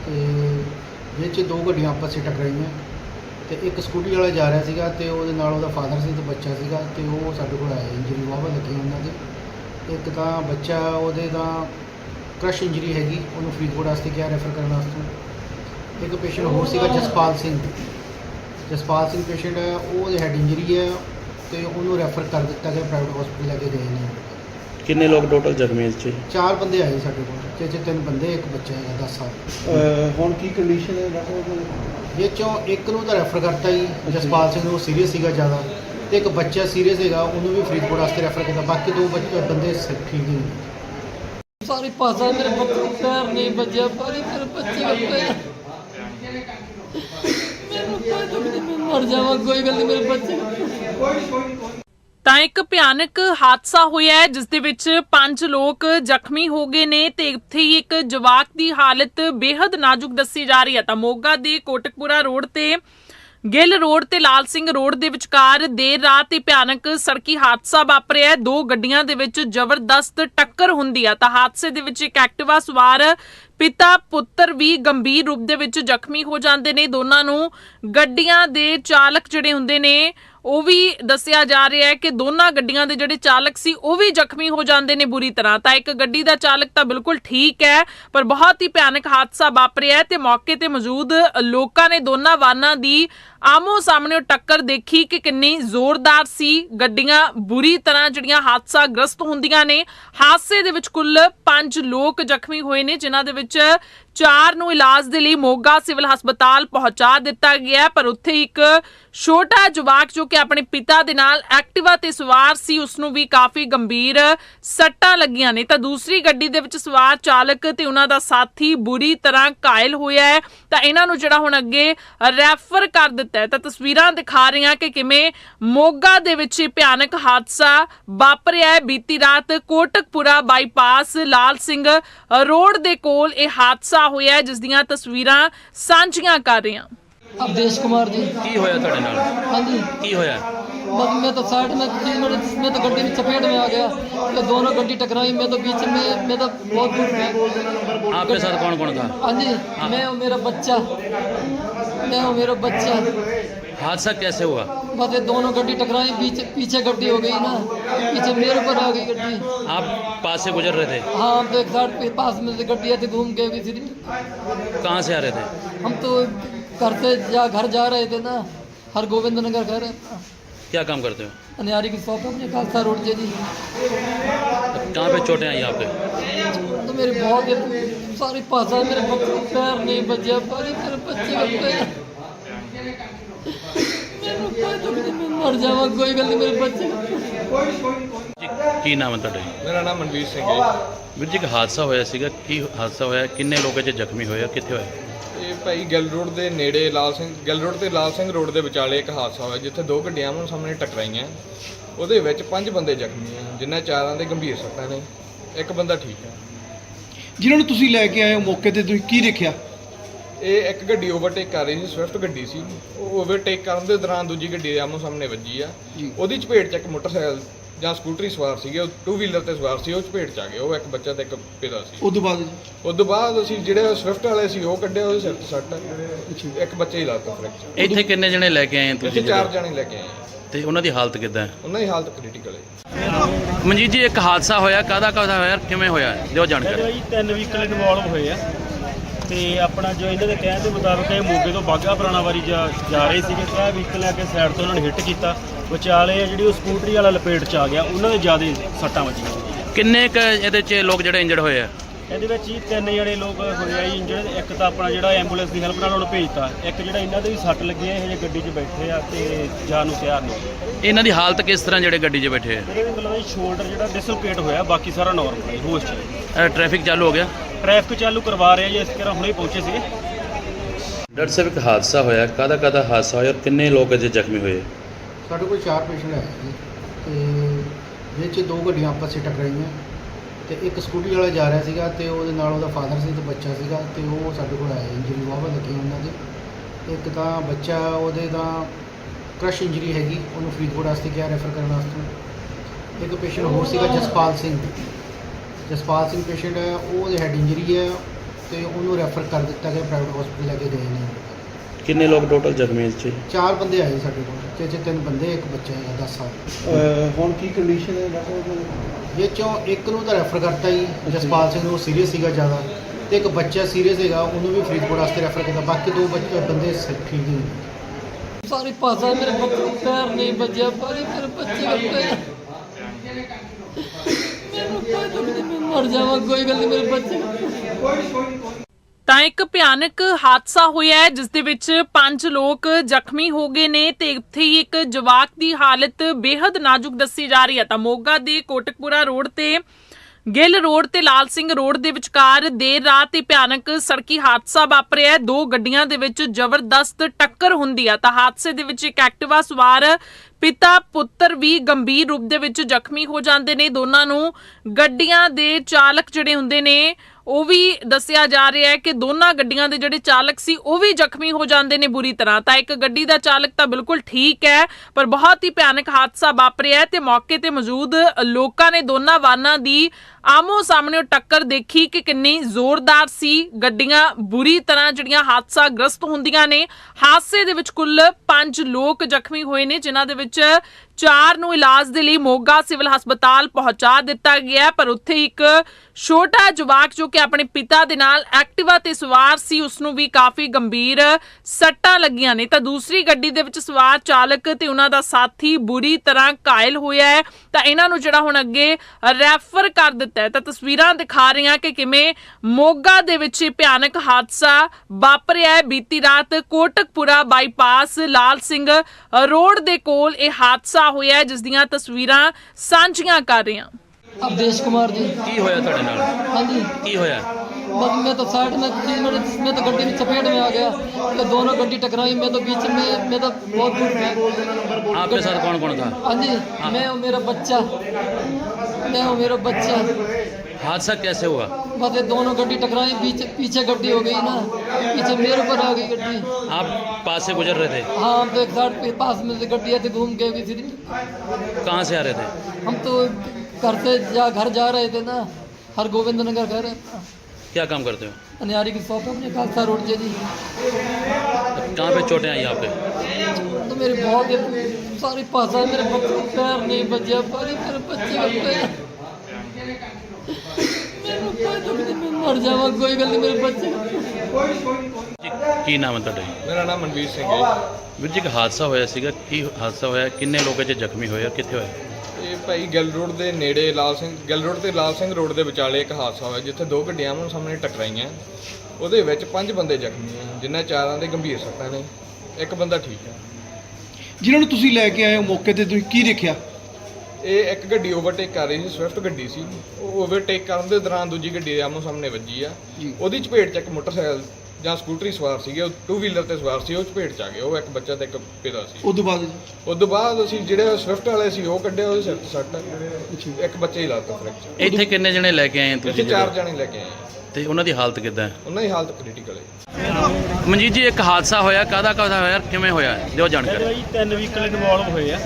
ਤੇ ਵਿੱਚ ਦੋ ਗੱਡੀਆਂ ਆਪਸ ਵਿੱਚ ਟਕਰਾਈਆਂ। ਤੇ ਇੱਕ ਸਕੂਟੀ ਵਾਲਾ ਜਾ ਰਿਹਾ ਸੀਗਾ ਤੇ ਉਹਦੇ ਨਾਲ ਉਹਦਾ ਫਾਦਰ ਸੀ ਤੇ ਬੱਚਾ ਸੀਗਾ ਤੇ ਉਹ ਸਾਡੇ ਕੋਲ ਆਇਆ ਇੰਜਰੀ ਵਾਵਾ ਲੱਗੀ ਉਹਨਾਂ ਦੇ। ਇੱਕ ਤਾਂ ਬੱਚਾ ਉਹਦੇ ਤਾਂ ਕ੍ਰਸ਼ ਇੰਜਰੀ ਹੈਗੀ, ਉਹਨੂੰ ਫਰੀਦਕੋਟ ਵਾਸਤੇ ਕਿਹਾ ਰੈਫਰ ਕਰਨ ਵਾਸਤੇ। ਇੱਕ ਪੇਸ਼ੈਂਟ ਹੋਰ ਸੀਗਾ ਜਸਪਾਲ ਸਿੰਘ। ਜਸਪਾਲ ਸਿੰਘ ਪੇਸ਼ੈਂਟ ਹੈ ਉਹਦੇ ਹੈਡ ਇੰਜਰੀ ਹੈ ਤੇ ਉਹਨੂੰ ਰੈਫਰ ਕਰ ਦਿੱਤਾ ਗਿਆ ਪ੍ਰਾਈਵੇਟ ਹਸਪੀਟਲ ਲੈ ਕੇ ਗਏ ਨੇ। ਕਿੰਨੇ ਲੋਕ ਟੋਟਲ ਜ਼ਖਮੀ ਇਸ 'ਚ? ਚਾਰ ਬੰਦੇ ਆਏ ਸਾਡੇ ਕੋਲ ਤੇ ਚ ਤਿੰਨ ਬੰਦੇ ਇੱਕ ਬੱਚਾ ਹੈਗਾ 10 ਸਾਲ। ਹੁਣ ਕੀ ਕੰਡੀਸ਼ਨ ਹੈ ਡਾਕਟਰ ਸਾਹਿਬ ਦੀ? ਵਿੱਚੋਂ ਇੱਕ ਨੂੰ ਤਾਂ ਰੈਫਰ ਕਰਤਾ ਜੀ ਜਸਪਾਲ ਸਿੰਘ ਨੂੰ ਸੀਰੀਅਸ ਸੀਗਾ ਜ਼ਿਆਦਾ ਤੇ ਇੱਕ ਬੱਚਾ ਸੀਰੀਅਸ ਹੈਗਾ ਉਹਨੂੰ ਵੀ ਫਰੀਦਕੋਟ ਵਾਸਤੇ ਰੈਫਰ ਕੀਤਾ ਬਾਕੀ ਦੋ ਬੱਚ- ਬੰਦੇ ਸ- ਠੀਕ ਨੇ ਸਾਰੀ ਪਾਸਾ ਮੇਰੇ ਬੱਕਰੂ ਪੈਰ ਨਹੀਂ ਵੱਜਿਆ ਭਾਜੀ ਮੇਰੇ ਬੱਚੇ ਦਾ ਪੈਰ ਮੈਨੂੰ ਮਰ ਜਾਵਾਂ ਕੋਈ ਗੱਲ ਨਹੀਂ ਮੇਰੇ ਬੱਚੇ ਦਾ ਤਾਂ ਇੱਕ ਭਿਆਨਕ ਹਾਦਸਾ ਹੋਇਆ ਹੈ, ਜਿਸ ਦੇ ਵਿੱਚ ਪੰਜ ਲੋਕ ਜ਼ਖਮੀ ਹੋ ਗਏ ਨੇ ਤੇ ਇੱਥੇ ਹੀ ਇੱਕ ਜਵਾਕ ਦੀ ਹਾਲਤ ਬੇहद ਨਾਜ਼ੁਕ ਦੱਸੀ ਜਾ ਰਹੀ ਹੈ। ਤਾਂ ਮੋਗਾ ਦੇ ਕੋਟਕਪੁਰਾ ਰੋਡ ਤੇ, ਗਿੱਲ ਰੋਡ ਤੇ ਲਾਲ ਸਿੰਘ ਰੋਡ ਦੇ ਵਿਚਕਾਰ ਦੇਰ ਰਾਤ ਇਹ ਭਿਆਨਕ ਸੜਕੀ ਹਾਦਸਾ ਵਾਪਰਿਆ ਦੋ ਗੱਡੀਆਂ ਦੇ ਵਿੱਚ ਜ਼ਬਰਦਸਤ ਟੱਕਰ ਹੁੰਦੀ ਆ। ਤਾਂ ਹਾਦਸੇ ਦੇ ਵਿੱਚ ਇੱਕ ਐਕਟਿਵਾ ਸਵਾਰ ਪਿਤਾ, ਪੁੱਤਰ ਵੀ ਗੰਭੀਰ ਰੂਪ ਦੇ ਵਿੱਚ ਜ਼ਖਮੀ ਹੋ ਜਾਂਦੇ ਨੇ। ਦੋਨਾਂ ਨੂੰ ਗੱਡੀਆਂ ਦੇ ਚਾਲਕ ਜਿਹੜੇ ਹੁੰਦੇ ਨੇ ਉਹ ਵੀ ਦੱਸਿਆ ਜਾ ਰਿਹਾ ਹੈ ਕਿ ਦੋਨਾਂ ਗੱਡੀਆਂ ਦੇ ਜਿਹੜੇ ਚਾਲਕ ਸੀ, ਉਹ ਵੀ ਜ਼ਖਮੀ ਹੋ ਜਾਂਦੇ ਨੇ ਬੁਰੀ ਤਰ੍ਹਾਂ। ਤਾਂ ਇੱਕ ਗੱਡੀ ਦਾ ਚਾਲਕ ਤਾਂ ਬਿਲਕੁਲ ਠੀਕ ਹੈ, ਪਰ ਬਹੁਤ ਹੀ ਭਿਆਨਕ ਹਾਦਸਾ ਵਾਪਰਿਆ ਹੈ ਤੇ ਮੌਕੇ ਤੇ ਮੌਜੂਦ ਲੋਕਾਂ ਨੇ ਦੋਨਾਂ ਵਾਹਨਾਂ ਦੀ ਆਮੋ ਸਾਹਮਣੇ ਟੱਕਰ ਦੇਖੀ ਕਿ ਕਿੰਨੀ ਜ਼ੋਰਦਾਰ ਸੀ। ਗੱਡੀਆਂ ਬੁਰੀ ਤਰ੍ਹਾਂ ਜਿਹੜੀਆਂ ਹਾਦਸਾ ਗ੍ਰਸਤ ਹੁੰਦੀਆਂ ਨੇ। ਹਾਦਸੇ ਦੇ ਵਿੱਚ ਕੁੱਲ 5 ਲੋਕ ਜ਼ਖਮੀ ਹੋਏ ਨੇ, ਜਿਨ੍ਹਾਂ ਦੇ ਵਿੱਚ ਚਾਰ ਨੂੰ ਇਲਾਜ ਦੇ ਲਈ ਮੋਗਾ ਸਿਵਲ ਹਸਪਤਾਲ ਪਹੁੰਚਾ ਦਿੱਤਾ ਗਿਆ ਪਰ ਉੱਥੇ ਇੱਕ ਛੋਟਾ ਜਵਾਕ ਜੋ ਕਿ ਆਪਣੇ ਪਿਤਾ ਦੇ ਨਾਲ ਐਕਟਿਵਾ ਤੇ ਸਵਾਰ ਸੀ ਉਸ ਨੂੰ ਵੀ ਕਾਫੀ ਗੰਭੀਰ ਸੱਟਾਂ ਲੱਗੀਆਂ ਨੇ। ਤਾਂ ਦੂਸਰੀ ਗੱਡੀ ਦੇ ਵਿੱਚ ਸਵਾਰ ਚਾਲਕ ਤੇ ਉਹਨਾਂ ਦਾ ਸਾਥੀ ਬੁਰੀ ਤਰ੍ਹਾਂ ਘਾਇਲ ਹੋਇਆ ਹੈ। ਤਾਂ ਇਹਨਾਂ ਨੂੰ ਜਿਹੜਾ ਹੁਣ ਅੱਗੇ ਰੈਫਰ ਕਰ ਦਿੱਤਾ ਹੈ ਤਾਂ ਤਸਵੀਰਾਂ ਦਿਖਾ ਰਹੀਆਂ ਕਿ ਕਿਵੇਂ ਮੋਗਾ ਦੇ ਵਿੱਚ ਇਹ ਭਿਆਨਕ ਹਾਦਸਾ ਵਾਪਰਿਆ ਹੈ ਬੀਤੀ ਰਾਤ ਕੋਟਕਪੁਰਾ ਬਾਈਪਾਸ ਲਾਲ ਸਿੰਘ ਰੋਡ ਦੇ ਕੋਲ ਇਹ ਹਾਦਸਾ ਹੋਇਆ ਹੈ ਜਿਸ ਦੀਆਂ ਤਸਵੀਰਾਂ ਸਾਂਝੀਆਂ ਕਰ ਰਹੇ ਹਾਂ अवधेश कुमार जी ਕੀ ਹੋਇਆ ਤੁਹਾਡੇ ਨਾਲ हाँ जी ਕੀ ਹੋਇਆ बस मैं तो साइड में थी मेरे मैं तो गड्डी में चपेट में आ गया तो दोनों गड्डी टकराई मैं तो बीच में मैं तो बहुत दूर में आपके साथ कौन कौन था हाँ जी मैं और मेरा बच्चा میں اور میرا بچہ حادثہ کیسے ہوا؟ بس دونوں گڈی ٹکرائی پیچھے گڈی ہو گئی نا۔ پیچھے میرے اوپر آ گئی گڈی۔ آپ پاس سے گزر رہے تھے؟ ہاں تو ایک سائڈ پاس میں سے گڈی تھی گھوم کے بھی تھی کہاں سے آ رہے تھے؟ ہم تو گھر سے جا گھر جا رہے تھے نا۔ ہر گوبند نگر گھر۔ کیا کام کرتے ہو؟ انیاری کی شاپ ہے جی۔ کہاں پہ چوٹیں آئی آپ کے ਮੇਰੇ ਬਹੁਤ ਹੀ- ਸਾਰੀ ਪਾਸਾ ਮੇਰੇ ਬੱਕੂ ਪੈਰ ਨਹੀਂ ਵੱਜਿਆ ਭਾਜੀ ਮੇਰੇ ਬੱਚੇ ਦਾ ਮਰ ਜਾਵਾਂ ਕੋਈ ਗੱਲ ਨਹੀਂ ਮੇਰੇ ਬੱਚੇ ਕੀ ਨਾਮ ਤੁਹਾਡਾ ਜੀ? ਮੇਰਾ ਨਾਮ ਮਨਵੀਰ ਸਿੰਘ ਹੈ ਵੀਰ ਜੀ ਇੱਕ ਹਾਦਸਾ ਹੋਇਆ ਸੀਗਾ ਕੀ ਹਾਦਸਾ ਹੋਇਆ? ਕਿੰਨੇ ਲੋਕ ਇਹ 'ਚ ਜ਼ਖਮੀ ਹੋਏ ਆ? ਕਿੱਥੇ ਹੋਇਆ ਇਹ ਭਾਈ ਗਿੱਲ ਰੋਡ ਦੇ ਨੇੜੇ ਲਾਲ ਸਿੰਘ ਗਿੱਲ ਰੋਡ ਤੇ ਲਾਲ ਸਿੰਘ ਰੋਡ ਦੇ ਵਿਚਾਲੇ ਇੱਕ ਹਾਦਸਾ ਹੋਇਆ ਜਿੱਥੇ ਦੋ ਗੱਡੀਆਂ ਆਮੋ ਸਾਹਮਣੇ ਟਕਰਾਈਆਂ। ਉਹਦੇ ਵਿੱਚ ਪੰਜ ਬੰਦੇ ਜ਼ਖਮੀ ਆ ਜਿਨ੍ਹਾਂ ਚਾਰਾਂ ਦੇ ਗੰਭੀਰ ਸੱਟਾਂ ਨੇ ਇੱਕ ਬੰਦਾ ਠੀਕ ਹੈ ਜਿਨ੍ਹਾਂ ਨੂੰ ਤੁਸੀਂ ਲੈ ਕੇ ਆਏ ਹੋ ਮੌਕੇ ਤੇ ਤੁਸੀਂ ਕੀ ਦੇਖਿਆ ਇਹ ਇੱਕ ਗੱਡੀ ਓਵਰਟੇਕ ਕਰ ਰਹੀ ਸੀ ਸਵਿਫਟ ਗੱਡੀ ਸੀ ਉਹ ਓਵਰਟੇਕ ਕਰਨ ਦੇ ਦੌਰਾਨ ਦੂਜੀ ਗੱਡੀ ਦੇ ਆਮੋ ਸਾਹਮਣੇ ਵੱਜੀ ਆ ਜੀ। ਉਹਦੀ ਚਪੇਟ ਚ ਇੱਕ ਮੋਟਰਸਾਈਕਲ ਜਾਂ ਸਕੂਟਰੀ ਸਵਾਰ ਸੀਗੇ ਉਹ ਟੂ ਵੀਲਰ ਤੇ ਸਵਾਰ ਸੀ ਉਹ ਚਪੇਟ ਚ ਆ ਗਏ ਉਹ ਇੱਕ ਬੱਚਾ ਤੇ ਇੱਕ ਪਿਤਾ ਸੀ ਉਸ ਤੋਂ ਬਾਅਦ? ਉਸ ਤੋਂ ਬਾਅਦ ਅਸੀਂ ਜਿਹੜੇ ਸਵਿਫਟ ਵਾਲੇ ਸੀ ਉਹ ਕੱਢਿਆ ਉਹਦੇ ਸਿਰ ਤੇ ਸੱਟ ਆ। ਇੱਕ ਬੱਚੇ ਹੀ ਲਾਤਾ ਫ੍ਰੈਕਚਰ ਇੱਥੇ ਕਿੰਨੇ ਜਣੇ ਲੈ ਕੇ ਆਏ ਆ ਇੱਥੇ ਤੁਸੀਂ ਚਾਰ? ਜਣੇ ਲੈ ਕੇ ਆਏ ਆ। ਤੇ ਉਹਨਾਂ ਦੀ ਹਾਲਤ ਕਿੱਦਾਂ? ਹੈ ਉਹਨਾਂ ਦੀ ਹਾਲਤ ਕ੍ਰਿਟੀਕਲ ਹੈ ਮਨਜੀਤ ਜੀ ਇੱਕ ਹਾਦਸਾ ਹੋਇਆ ਕਾਹਦਾ ਕਾਹਦਾ ਹੋਇਆ ਕਿਵੇਂ ਹੋਇਆ? ਦਿਓ ਇਹਦੇ ਜਾਣਕਾਰੀ ਵਿੱਚ ਤਿੰਨ ਵਹੀਕਲ ਇਨਵੋਲਵ ਹੋਏ ਆ ਤੇ ਆਪਣਾ ਜੋ ਇਹਨਾਂ ਦੇ ਕਹਿਣ ਦੇ ਮੁਤਾਬਕ ਇਹ ਮੋਗੇ ਤੋਂ ਬਾਗਾ ਪੁਰਾਣਾ ਵਾਰੀ ਜਾ ਜਾ ਰਹੇ ਸੀਗੇ ਤੇ ਇਹ ਵਹੀਕਲ ਆ ਕੇ ਸਾਈਡ ਤੋਂ ਉਹਨਾਂ ਨੇ ਹਿੱਟ ਕੀਤਾ। ਵਿਚਾਲੇ ਆ ਜਿਹੜੀ ਉਹ ਸਕੂਟਰੀ ਵਾਲਾ ਲਪੇਟ ਚ ਆ ਗਿਆ ਉਹਨਾਂ ਦੇ ਜ਼ਿਆਦਾ ਸੱਟਾਂ ਵੱਜੀਆਂ। ਕਿੰਨੇ ਕ ਇਹਦੇ 'ਚ ਲੋਕ ਜਿਹੜੇ ਇੰਜਰਡ ਹੋਏ ਆ? ਇਹਦੇ ਵਿੱਚ ਹੀ ਤਿੰਨ ਜਣੇ ਲੋਕ ਹੋਏ ਆ ਇੰਜਰਡ ਇੱਕ ਤਾਂ ਆਪਣਾ ਜਿਹੜਾ ਐਂਬੂਲੈਂਸ ਦੀ ਹੈਲਪ ਨਾਲ ਉਹਨੂੰ ਭੇਜਤਾ। ਇੱਕ ਜਿਹੜਾ ਇਹਨਾਂ ਦੇ ਵੀ ਸੱਟ ਲੱਗੀ ਹੈ ਇਹ ਹਜੇ ਗੱਡੀ 'ਚ ਬੈਠੇ ਆ ਤੇ ਜਾਣ ਨੂੰ ਤਿਆਰ ਨਹੀਂ ਇਹਨਾਂ ਦੀ ਹਾਲਤ ਕਿਸ ਤਰ੍ਹਾਂ ਜਿਹੜੇ ਗੱਡੀ 'ਚ ਬੈਠੇ ਇਹਦੇ ਵੀ ਮਤਲਬ ਸ਼ੋਲਡਰ ਜਿਹੜਾ ਡਿਸਲੋਕੇਟ ਹੋਇਆ ਬਾਕੀ ਸਾਰਾ ਨਾਰਮਲ ਹੈ ਹੋਸ਼ 'ਚ ਹੈ। ਆ ਟ੍ਰੈਫਿਕ ਚਾਲੂ ਹੋ ਗਿਆ? ਟ੍ਰੈਫਿਕ ਚਾਲੂ ਕਰਵਾ ਰਹੇ ਆ ਜੀ ਇਸ ਤਰ੍ਹਾਂ ਹੁਣੇ ਪਹੁੰਚੇ ਸੀਗੇ। ਡਾਕਟਰ ਸਾਹਿਬ ਇੱਕ ਹਾਦਸਾ ਹੋਇਆ। ਕਾਹਦਾ ਕਾਹਦਾ ਹਾਦਸਾ ਹੋਇਆ ਔਰ ਕਿੰਨੇ ਲੋਕ ਅਜੇ ਜ਼ਖਮੀ ਹੋਏ? ਸਾਡੇ ਕੋਲ ਚਾਰ ਪੇਸ਼ੈਂਟ ਆਏ ਜੀ। ਤੇ ਜਿਹਦੇ 'ਚ ਦੋ ਗੱਡੀਆਂ ਆਪਸ 'ਚ ਟਕਰਾਈਆਂ। ਤੇ ਇੱਕ ਸਕੂਟੀ ਵਾਲਾ ਜਾ ਰਿਹਾ ਸੀਗਾ ਤੇ ਉਹਦੇ ਨਾਲ ਉਹਦਾ ਫਾਦਰ ਸੀ ਤੇ ਬੱਚਾ ਸੀਗਾ ਤੇ ਉਹ ਸਾਡੇ ਕੋਲ ਆਇਆ ਇੰਜਰੀ ਵਾਵਾ ਲੱਗੀ ਉਹਨਾਂ ਦੇ। ਇੱਕ ਤਾਂ ਬੱਚਾ ਉਹਦੇ ਤਾਂ ਕ੍ਰਸ਼ ਇੰਜਰੀ ਹੈਗੀ ਉਹਨੂੰ ਫਰੀਦਕੋਟ ਵਾਸਤੇ ਕਿਹਾ ਰੈਫਰ ਕਰਨ ਵਾਸਤੇ। ਇੱਕ ਪੇਸ਼ੈਂਟ ਹੋਰ ਸੀਗਾ ਜਸਪਾਲ ਸਿੰਘ। ਜਸਪਾਲ ਸਿੰਘ ਪੇਸ਼ੈਂਟ ਹੈ ਉਹਦੇ ਹੈਡ ਇੰਜਰੀ ਹੈ ਤੇ ਉਹਨੂੰ ਰੈਫਰ ਕਰ ਦਿੱਤਾ ਗਿਆ ਪ੍ਰਾਈਵੇਟ ਹਸਪੀਟਲ ਲੈ ਕੇ ਗਏ ਨੇ। ਕਿੰਨੇ ਲੋਕ ਟੋਟਲ ਜ਼ਖਮੀ ਇਸ 'ਚ ਚਾਰ ਬੰਦੇ ਆਏ ਸਾਡੇ ਕੋਲ ਤੇ ਚ ਤਿੰਨ ਬੰਦੇ ਇੱਕ ਬੱਚਾ ਹੈਗਾ 10 ਸਾਲ। ਹੁਣ ਕੀ ਕੰਡੀਸ਼ਨ ਹੈ? ਡਾਕਟਰ ਇਹ ਚੋਂ ਇੱਕ ਨੂੰ ਤਾਂ ਰੈਫਰ ਕਰਤਾ ਹੀ ਜਸਪਾਲ ਸਿੰਘ ਨੂੰ ਸੀਰੀਅਸ ਸੀਗਾ ਜ਼ਿਆਦਾ ਤੇ ਇੱਕ ਬੱਚਾ ਸੀਰੀਅਸ ਹੈਗਾ, ਉਹਨੂੰ ਵੀ ਫਰੀਦਕੋਟ ਵਾਸਤੇ ਰੈਫਰ ਕੀਤਾ। ਬਾਕੀ ਦੋ ਬੱਚੇ, ਬੰਦੇ ਠੀਕ ਨੇ ਸਾਰੇ ਪਾਸਾ ਮੇਰੇ ਬੱਕਰੂ ਪੈਰ ਨਹੀਂ ਵੱਜਿਆ ਬਾਰੇ ਮੇਰੇ ਬੱਚੇ ਦਾ ਪੈਰ ਮੈਨੂੰ ਪਤਾ ਨਹੀਂ, ਮੈਂ ਮਰ ਜਾਵਾਂ, ਕੋਈ ਗੱਲ ਮੇਰੇ ਬੱਚੇ ਕੋਈ ਕੋਈ ਤਾਂ ਇੱਕ ਭਿਆਨਕ ਹਾਦਸਾ ਹੋਇਆ ਹੈ, ਜਿਸ ਦੇ ਵਿੱਚ ਪੰਜ ਲੋਕ ਜ਼ਖਮੀ ਹੋ ਗਏ ਨੇ ਤੇ ਇੱਥੇ ਹੀ ਇੱਕ ਜਵਾਕ ਦੀ ਹਾਲਤ ਬੇहद ਨਾਜ਼ੁਕ ਦੱਸੀ ਜਾ ਰਹੀ ਹੈ। ਤਾਂ ਮੋਗਾ ਦੇ ਕੋਟਕਪੁਰਾ ਰੋਡ ਤੇ, ਗਿੱਲ ਰੋਡ ਤੇ ਲਾਲ ਸਿੰਘ ਰੋਡ ਦੇ ਵਿਚਕਾਰ ਦੇਰ ਰਾਤ ਇਹ ਭਿਆਨਕ ਸੜਕੀ ਹਾਦਸਾ ਵਾਪਰਿਆ ਦੋ ਗੱਡੀਆਂ ਦੇ ਵਿੱਚ ਜ਼ਬਰਦਸਤ ਟੱਕਰ ਹੁੰਦੀ ਆ। ਤਾਂ ਹਾਦਸੇ ਦੇ ਵਿੱਚ ਇੱਕ ਐਕਟਿਵਾ ਸਵਾਰ ਪਿਤਾ ਪੁੱਤਰ ਵੀ ਗੰਭੀਰ ਰੂਪ ਦੇ ਵਿੱਚ ਜ਼ਖਮੀ ਹੋ ਜਾਂਦੇ ਨੇ। ਦੋਨਾਂ ਨੂੰ ਗੱਡੀਆਂ ਦੇ ਚਾਲਕ ਜਿਹੜੇ ਹੁੰਦੇ ਨੇ ਉਹ ਵੀ ਦੱਸਿਆ ਜਾ ਰਿਹਾ ਹੈ ਕਿ ਦੋਨਾਂ ਗੱਡੀਆਂ ਦੇ ਜਿਹੜੇ ਚਾਲਕ ਸੀ, ਉਹ ਵੀ ਜ਼ਖਮੀ ਹੋ ਜਾਂਦੇ ਨੇ ਬੁਰੀ ਤਰ੍ਹਾਂ। ਤਾਂ ਇੱਕ ਗੱਡੀ ਦਾ ਚਾਲਕ ਤਾਂ ਬਿਲਕੁਲ ਠੀਕ ਹੈ, ਪਰ ਬਹੁਤ ਹੀ ਭਿਆਨਕ ਹਾਦਸਾ ਵਾਪਰਿਆ ਹੈ ਤੇ ਮੌਕੇ ਤੇ ਮੌਜੂਦ ਲੋਕਾਂ ਨੇ ਦੋਨਾਂ ਵਾਹਨਾਂ ਦੀ ਆਮੋ ਸਾਹਮਣੇ ਉਹ ਟੱਕਰ ਦੇਖੀ ਕਿ ਕਿੰਨੀ ਜ਼ੋਰਦਾਰ ਸੀ। ਗੱਡੀਆਂ ਬੁਰੀ ਤਰ੍ਹਾਂ ਜਿਹੜੀਆਂ ਹਾਦਸਾ ਗ੍ਰਸਤ ਹੁੰਦੀਆਂ ਨੇ। ਹਾਦਸੇ ਦੇ ਵਿੱਚ ਕੁੱਲ 5 ਲੋਕ ਜ਼ਖਮੀ ਹੋਏ ਨੇ, ਜਿਨ੍ਹਾਂ ਦੇ ਵਿੱਚ ਚਾਰ ਨੂੰ ਇਲਾਜ ਦੇ ਲਈ ਮੋਗਾ ਸਿਵਲ ਹਸਪਤਾਲ ਪਹੁੰਚਾ ਦਿੱਤਾ ਗਿਆ ਪਰ ਉੱਥੇ ਇੱਕ ਛੋਟਾ ਜਵਾਕ ਜੋ ਕਿ ਆਪਣੇ ਪਿਤਾ ਦੇ ਨਾਲ ਐਕਟਿਵਾ ਤੇ ਸਵਾਰ ਸੀ ਉਸ ਨੂੰ ਵੀ ਕਾਫੀ ਗੰਭੀਰ ਸੱਟਾਂ ਲੱਗੀਆਂ ਨੇ। ਤਾਂ ਦੂਸਰੀ ਗੱਡੀ ਦੇ ਵਿੱਚ ਸਵਾਰ ਚਾਲਕ ਤੇ ਉਹਨਾਂ ਦਾ ਸਾਥੀ ਬੁਰੀ ਤਰ੍ਹਾਂ ਘਾਇਲ ਹੋਇਆ ਹੈ। ਤਾਂ ਇਹਨਾਂ ਨੂੰ ਜਿਹੜਾ ਹੁਣ ਅੱਗੇ ਰੈਫਰ ਕਰ ਦਿੱਤਾ ਹਾਲਤ ਹੈ ਤਾਂ ਤਸਵੀਰਾਂ ਦਿਖਾ ਰਹੀਆਂ ਕਿ ਕਿਵੇਂ ਮੋਗਾ ਦੇ ਵਿੱਚ ਭਿਆਨਕ ਹਾਦਸਾ ਵਾਪਰਿਆ ਹੈ। ਬੀਤੀ ਰਾਤ ਕੋਟਕਪੁਰਾ ਬਾਈਪਾਸ ਲਾਲ ਸਿੰਘ ਰੋਡ ਦੇ ਕੋਲ ਇਹ ਹਾਦਸਾ ਹੋਇਆ ਹੈ ਜਿਸ ਦੀਆਂ ਤਸਵੀਰਾਂ ਸਾਂਝੀਆਂ ਕਰ ਰਹੇ ਅਬਦੇਸ਼ ਕੁਮਾਰ ਜੀ ਕੀ ਹੋਇਆ ਤੁਹਾਡੇ ਨਾਲ? ਹਾਂਜੀ। ਕੀ ਹੋਇਆ? बस मैं तो साइड में थी मेरे मैं तो गड्डी में चपेट में आ गया तो दोनों गड्डी टकराई मैं तो बीच में मैं तो बहुत दूर मैं आपके साथ कौन कौन था हाँ जी मैं और मेरा बच्चा मैं और मेरा बच्चा हादसा कैसे हुआ बस ये दोनों गड्डी टकराई पीछे पीछे गड्डी हो गई ना पीछे मेरे ऊपर आ गई गड्डी आप पास से गुजर रहे थे हाँ हम तो एक साइड पे पास में से गड्डी आती घूम के भी सीधी कहाँ से आ रहे थे हम तो घर से जा घर जा रहे थे ना हर गोविंद नगर घर کیا کام کرتے ہیں انیاری کی شاپ ہے خالصہ روڈ جی کہاں پہ چوٹیں آئیں یہاں پہ؟ تو میرے بہت ساری پاسا میرے بچے پیر نہیں بچے بچے۔ کا ਕੀ ਨਾਮ ਹੈ ਤੁਹਾਡਾ ਮੇਰਾ ਨਾਮ ਮਨਵੀਰ ਸਿੰਘ ਹੈ ਵੀਰ ਜੀ ਇੱਕ ਹਾਦਸਾ ਹੋਇਆ ਸੀਗਾ। ਕੀ ਹਾਦਸਾ ਹੋਇਆ? ਕਿੰਨੇ ਲੋਕਾਂ ਇਹ 'ਚ ਜ਼ਖਮੀ ਹੋਏ ਔਰ ਕਿੱਥੇ ਹੋਇਆ? ਇਹ ਭਾਈ ਗਿੱਲ ਰੋਡ ਦੇ ਨੇੜੇ ਲਾਲ ਸਿੰਘ ਗਿੱਲ ਰੋਡ ਤੇ ਲਾਲ ਸਿੰਘ ਰੋਡ ਦੇ ਵਿਚਾਲੇ ਇੱਕ ਹਾਦਸਾ ਹੋਇਆ ਜਿੱਥੇ ਦੋ ਗੱਡੀਆਂ ਆਮੋ ਸਾਹਮਣੇ ਟਕਰਾਈਆਂ। ਉਹਦੇ ਵਿੱਚ ਪੰਜ ਬੰਦੇ ਜ਼ਖਮੀ ਆ ਜਿਨ੍ਹਾਂ ਚਾਰਾਂ ਦੇ ਗੰਭੀਰ ਸੱਟਾਂ ਨੇ। ਇੱਕ ਬੰਦਾ ਠੀਕ ਹੈ। ਜਿਹਨਾਂ ਨੂੰ ਤੁਸੀਂ ਲੈ ਕੇ ਆਏ ਹੋ ਮੌਕੇ ਤੇ ਤੁਸੀਂ ਕੀ ਦੇਖਿਆ? ਇਹ ਇੱਕ ਗੱਡੀ ਓਵਰਟੇਕ ਕਰ ਰਹੀ ਸੀ ਸਵਿਫਟ ਗੱਡੀ ਸੀ। ਉਹ ਓਵਰਟੇਕ ਕਰਨ ਦੇ ਦੌਰਾਨ ਦੂਜੀ ਗੱਡੀ ਦੇ ਆਮੋ ਸਾਹਮਣੇ ਵੱਜੀ ਆ। ਉਹਦੀ ਚਪੇਟ ਚ ਇੱਕ ਮੋਟਰਸਾਈਕਲ ਜਾਂ ਸਕੂਟਰੀ ਸਵਾਰ ਸੀਗੇ ਉਹ ਟੂ ਵੀਲਰ ਤੇ ਸਵਾਰ ਸੀ ਉਹ ਚਪੇਟ ਚ ਆ ਗਏ। ਉਹ ਇੱਕ ਬੱਚਾ ਤੇ ਇੱਕ ਪਿਤਾ ਸੀ। ਉਸ ਤੋਂ ਬਾਅਦ ਉਸ ਤੋਂ ਬਾਅਦ ਅਸੀਂ ਜਿਹੜੇ ਸਵਿਫਟ ਵਾਲੇ ਸੀ ਉਹ ਕੱਢੇ ਉਹਦੇ ਸਿਰ ਤੇ ਸੱਟ। ਇੱਕ ਬੱਚੇ ਹੀ ਲਾਤਾ ਫ੍ਰੈਕਚਰ ਇੱਥੇ ਕਿੰਨੇ ਜਣੇ ਲੈ ਕੇ ਆਏ ਇੱਥੇ ਤੁਸੀਂ ਚਾਰ ਜਿਹੜੇ? ਜਣੇ ਲੈ ਕੇ ਆਏ ਆ। ਤੇ ਉਹਨਾਂ ਦੀ ਹਾਲਤ ਕਿੱਦਾਂ ਹੈ? ਉਹਨਾਂ ਦੀ ਹਾਲਤ ਕ੍ਰਿਟੀਕਲ ਹੈ। ਮਨਜੀਤ ਜੀ ਇੱਕ ਹਾਦਸਾ ਹੋਇਆ ਕਾਹਦਾ ਕਾਹਦਾ ਹੋਇਆ ਕਿਵੇਂ ਹੋਇਆ? ਦਿਓ ਜਾਣਕਾਰੀ। ਜੀ ਤਿੰਨ ਵਹੀਕਲ ਇਨਵੋਲਵ ਹੋਏ ਆ।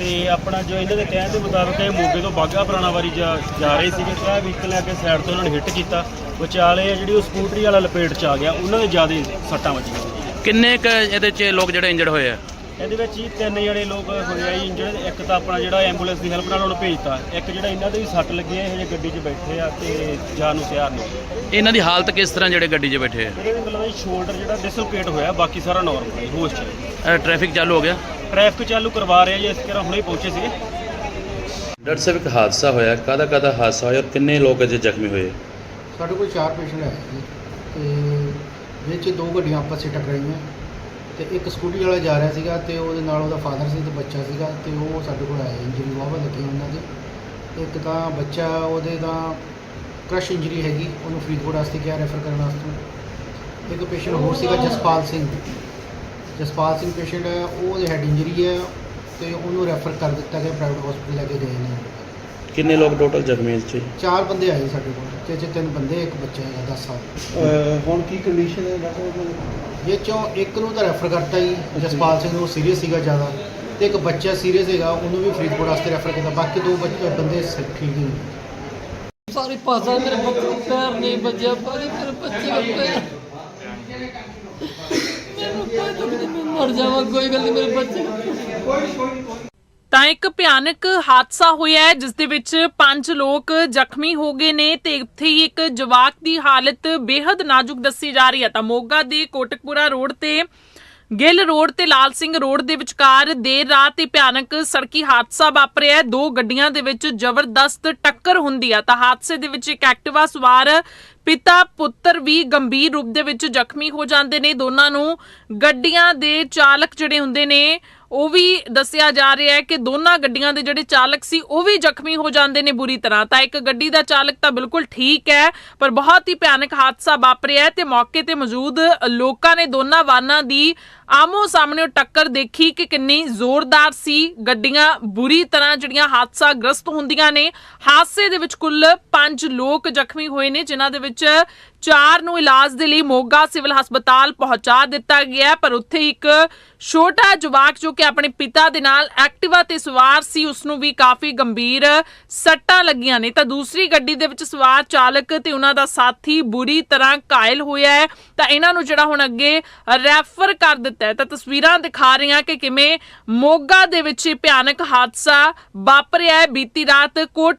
ਤੇ ਆਪਣਾ ਜੋ ਇਹਨਾਂ ਦੇ ਕਹਿਣ ਦੇ ਮੁਤਾਬਕ ਇਹ ਮੋਗੇ ਤੋਂ ਬਾਗਾ ਪੁਰਾਣਾ ਵਾਰੀ ਜਾ ਜਾ ਰਹੇ ਸੀਗੇ ਤੇ ਇਹ ਵਹੀਕਲ ਆ ਕੇ ਸਾਈਡ ਤੋਂ ਉਹਨਾਂ ਨੇ ਹਿੱਟ ਕੀਤਾ। ਵਿਚਾਲੇ ਜਿਹੜੀ ਉਹ ਸਕੂਟਰੀ ਵਾਲਾ ਲਪੇਟ ਚ ਆ ਗਿਆ, ਉਹਨਾਂ ਦੇ ਜ਼ਿਆਦਾ ਸੱਟਾਂ ਵੱਜੀਆਂ। ਕਿੰਨੇ ਕ ਇਹਦੇ 'ਚ ਲੋਕ ਜਿਹੜੇ ਇੰਜਰਡ ਹੋਏ ਆ? ਇਹਦੇ ਵਿੱਚ ਹੀ ਤਿੰਨ ਜਣੇ ਲੋਕ ਹੋਏ ਆ ਇੰਜਰਡ ਇੱਕ ਤਾਂ ਆਪਣਾ ਜਿਹੜਾ ਐਂਬੂਲੈਂਸ ਦੀ ਹੈਲਪ ਨਾਲ ਉਹਨੂੰ ਭੇਜਤਾ। ਇੱਕ ਜਿਹੜਾ ਇਹਨਾਂ ਦੇ ਵੀ ਸੱਟ ਲੱਗੀ ਹੈ ਇਹ ਜਿਹੇ ਗੱਡੀ 'ਚ ਬੈਠੇ ਆ ਤੇ ਜਾਨ ਨੂੰ ਤਿਆਰ ਨੇ। ਇਹਨਾਂ ਦੀ ਹਾਲਤ ਕਿਸ ਤਰ੍ਹਾਂ ਜਿਹੜੇ ਗੱਡੀ 'ਚ ਬੈਠੇ ਆ? ਇਹਦੇ ਮਤਲਬ ਸ਼ੋਲਡਰ ਜਿਹੜਾ ਡਿਸਲੋਕੇਟ ਹੋਇਆ ਬਾਕੀ ਸਾਰਾ ਨਾਰਮਲ ਹੈ ਹੋਸ਼ 'ਚ ਟ੍ਰੈਫਿਕ ਚਾਲੂ ਹੋ ਗਿਆ? ਟ੍ਰੈਫਿਕ ਚਾਲੂ ਕਰਵਾ ਰਹੇ ਆ ਜੀ ਇਸ ਤਰ੍ਹਾਂ ਹੁਣੇ ਪਹੁੰਚੇ ਸੀਗੇ। ਡਾਕਟਰ ਸਾਹਿਬ ਇੱਕ ਹਾਦਸਾ ਹੋਇਆ ਕਾਹਦਾ ਕਾਹਦਾ ਹਾਦਸਾ ਹੋਇਆ ਔਰ ਕਿੰਨੇ ਲੋਕ ਅਜੇ ਜ਼ਖਮੀ ਹੋਏ? ਸਾਡੇ ਕੋਲ ਚਾਰ ਪੇਸ਼ੈਂਟ ਆਏ ਜੀ ਤੇ ਵਿੱਚ ਦੋ ਗੱਡੀਆਂ ਆਪਸ ਵਿੱਚ ਟਕਰਾਈਆਂ। ਤੇ ਇੱਕ ਸਕੂਟੀ ਵਾਲਾ ਜਾ ਰਿਹਾ ਸੀਗਾ ਤੇ ਉਹਦੇ ਨਾਲ ਉਹਦਾ ਫਾਦਰ ਸੀ ਤੇ ਬੱਚਾ ਸੀਗਾ ਤੇ ਉਹ ਸਾਡੇ ਕੋਲ ਆਇਆ ਇੰਜਰੀ ਵਾਵਾ ਲੱਗੀ ਉਹਨਾਂ ਦੇ। ਇੱਕ ਤਾਂ ਬੱਚਾ ਉਹਦੇ ਤਾਂ ਕ੍ਰਸ਼ ਇੰਜਰੀ ਹੈਗੀ, ਉਹਨੂੰ ਫਰੀਦਕੋਟ ਵਾਸਤੇ ਕਿਹਾ ਰੈਫਰ ਕਰਨ ਵਾਸਤੇ। ਇੱਕ ਪੇਸ਼ੈਂਟ ਹੋਰ ਸੀਗਾ ਜਸਪਾਲ ਸਿੰਘ। ਜਸਪਾਲ ਸਿੰਘ ਪੇਸ਼ੈਂਟ ਹੈ ਉਹਦੇ ਹੈਡ ਇੰਜਰੀ ਹੈ ਤੇ ਉਹਨੂੰ ਰੈਫਰ ਕਰ ਦਿੱਤਾ ਗਿਆ ਪ੍ਰਾਈਵੇਟ ਹਸਪੀਟਲ ਲੈ ਕੇ ਗਏ ਨੇ। ਕਿੰਨੇ ਲੋਕ ਟੋਟਲ ਜ਼ਖਮੀ ਇਸ 'ਚ ਚਾਰ ਬੰਦੇ ਆਏ ਸਾਡੇ ਕੋਲ ਤੇ ਚ ਤਿੰਨ ਬੰਦੇ ਇੱਕ ਬੱਚਾ ਹੈਗਾ 10 ਸਾਲ। ਹੁਣ ਕੀ ਕੰਡੀਸ਼ਨ ਹੈ ਡਾਕਟਰ ਸਾਹਿਬ? ਇਹ ਚੋਂ ਇੱਕ ਨੂੰ ਤਾਂ ਰੈਫਰ ਕਰਤਾ ਜੀ ਜਸਪਾਲ ਸਿੰਘ ਨੂੰ ਸੀਰੀਅਸ ਸੀਗਾ ਜ਼ਿਆਦਾ ਤੇ ਇੱਕ ਬੱਚਾ ਸੀਰੀਅਸ ਹੈਗਾ ਉਹਨੂੰ ਵੀ ਫਰੀਦਕੋਟ ਵਾਸਤੇ ਰੈਫਰ ਕੀਤਾ। ਬਾਕੀ ਦੋ ਬੱਚੇ ਬੰਦੇ ਸ- ਠੀਕ ਨੇ ਪਾਸਾ ਮੇਰੇ ਬੱਚੇ ਪੈਰ ਨਹੀਂ ਵੱਜਿਆ ਭਾਜੀ ਮੇਰੇ ਬੱਚੇ ਦਾ ਮੈਂ ਮਰ ਜਾਵਾਂ ਕੋਈ ਗੱਲ ਨਹੀਂ ਮੇਰੇ ਬੱਚੇ ਦਾ ਤਾਂ ਇੱਕ ਭਿਆਨਕ ਹਾਦਸਾ ਹੋਇਆ ਹੈ, ਜਿਸ ਦੇ ਵਿੱਚ ਪੰਜ ਲੋਕ ਜ਼ਖਮੀ ਹੋ ਗਏ ਨੇ ਤੇ ਇੱਥੇ ਹੀ ਇੱਕ ਜਵਾਕ ਦੀ ਹਾਲਤ ਬੇहद ਨਾਜ਼ੁਕ ਦੱਸੀ ਜਾ ਰਹੀ ਹੈ। ਤਾਂ ਮੋਗਾ ਦੇ ਕੋਟਕਪੁਰਾ ਰੋਡ ਤੇ, ਗਿੱਲ ਰੋਡ ਤੇ ਲਾਲ ਸਿੰਘ ਰੋਡ ਦੇ ਵਿਚਕਾਰ ਦੇਰ ਰਾਤ ਇਹ ਭਿਆਨਕ ਸੜਕੀ ਹਾਦਸਾ ਵਾਪਰਿਆ ਦੋ ਗੱਡੀਆਂ ਦੇ ਵਿੱਚ ਜ਼ਬਰਦਸਤ ਟੱਕਰ ਹੁੰਦੀ ਆ। ਤਾਂ ਹਾਦਸੇ ਦੇ ਵਿੱਚ ਇੱਕ ਐਕਟਿਵਾ ਸਵਾਰ ਪਿਤਾ, ਪੁੱਤਰ ਵੀ ਗੰਭੀਰ ਰੂਪ ਦੇ ਵਿੱਚ ਜ਼ਖਮੀ ਹੋ ਜਾਂਦੇ ਨੇ। ਦੋਨਾਂ ਨੂੰ ਗੱਡੀਆਂ ਦੇ ਚਾਲਕ ਜਿਹੜੇ ਹੁੰਦੇ ਨੇ ਉਹ ਵੀ ਦੱਸਿਆ ਜਾ ਰਿਹਾ ਹੈ ਕਿ ਦੋਨਾਂ ਗੱਡੀਆਂ ਦੇ ਜਿਹੜੇ ਚਾਲਕ ਸੀ, ਉਹ ਵੀ ਜ਼ਖਮੀ ਹੋ ਜਾਂਦੇ ਨੇ ਬੁਰੀ ਤਰ੍ਹਾਂ। ਤਾਂ ਇੱਕ ਗੱਡੀ ਦਾ ਚਾਲਕ ਤਾਂ ਬਿਲਕੁਲ ਠੀਕ ਹੈ, ਪਰ ਬਹੁਤ ਹੀ ਭਿਆਨਕ ਹਾਦਸਾ ਵਾਪਰਿਆ ਹੈ ਤੇ ਮੌਕੇ ਤੇ ਮੌਜੂਦ ਲੋਕਾਂ ਨੇ ਦੋਨਾਂ ਵਾਹਨਾਂ ਦੀ ਆਮੋ ਸਾਹਮਣੇ ਟੱਕਰ ਦੇਖੀ ਕਿ ਕਿੰਨੀ ਜ਼ੋਰਦਾਰ ਸੀ। ਗੱਡੀਆਂ ਬੁਰੀ ਤਰ੍ਹਾਂ ਜਿਹੜੀਆਂ ਹਾਦਸਾ ਗ੍ਰਸਤ ਹੁੰਦੀਆਂ ਨੇ। ਹਾਦਸੇ ਦੇ ਵਿੱਚ ਕੁੱਲ 5 ਲੋਕ ਜ਼ਖਮੀ ਹੋਏ ਨੇ, ਜਿਨ੍ਹਾਂ ਦੇ ਵਿੱਚ ਚਾਰ ਨੂੰ ਇਲਾਜ ਦੇ ਲਈ ਮੋਗਾ ਸਿਵਲ ਹਸਪਤਾਲ ਪਹੁੰਚਾ ਦਿੱਤਾ ਗਿਆ ਪਰ ਉੱਥੇ ਇੱਕ ਛੋਟਾ ਜਵਾਕ ਜੋ ਕਿ ਆਪਣੇ ਪਿਤਾ ਦੇ ਨਾਲ ਐਕਟਿਵਾ ਤੇ ਸਵਾਰ ਸੀ ਉਸ ਨੂੰ ਵੀ ਕਾਫੀ ਗੰਭੀਰ ਸੱਟਾਂ ਲੱਗੀਆਂ ਨੇ। ਤਾਂ ਦੂਸਰੀ ਗੱਡੀ ਦੇ ਵਿੱਚ ਸਵਾਰ ਚਾਲਕ ਤੇ ਉਹਨਾਂ ਦਾ ਸਾਥੀ ਬੁਰੀ ਤਰ੍ਹਾਂ ਘਾਇਲ ਹੋਇਆ ਹੈ। ਤਾਂ ਇਹਨਾਂ ਨੂੰ ਜਿਹੜਾ ਹੁਣ ਅੱਗੇ ਰੈਫਰ ਕਰ ਦਿੱਤਾ ਹੈ। ਤਾਂ ਤਸਵੀਰਾਂ ਦਿਖਾ ਰਹੀਆਂ ਕਿ ਕਿਵੇਂ ਮੋਗਾ ਦੇ ਵਿੱਚ ਇਹ ਭਿਆਨਕ ਹਾਦਸਾ ਵਾਪਰਿਆ ਹੈ। ਬੀਤੀ ਰਾਤ ਕੋਟ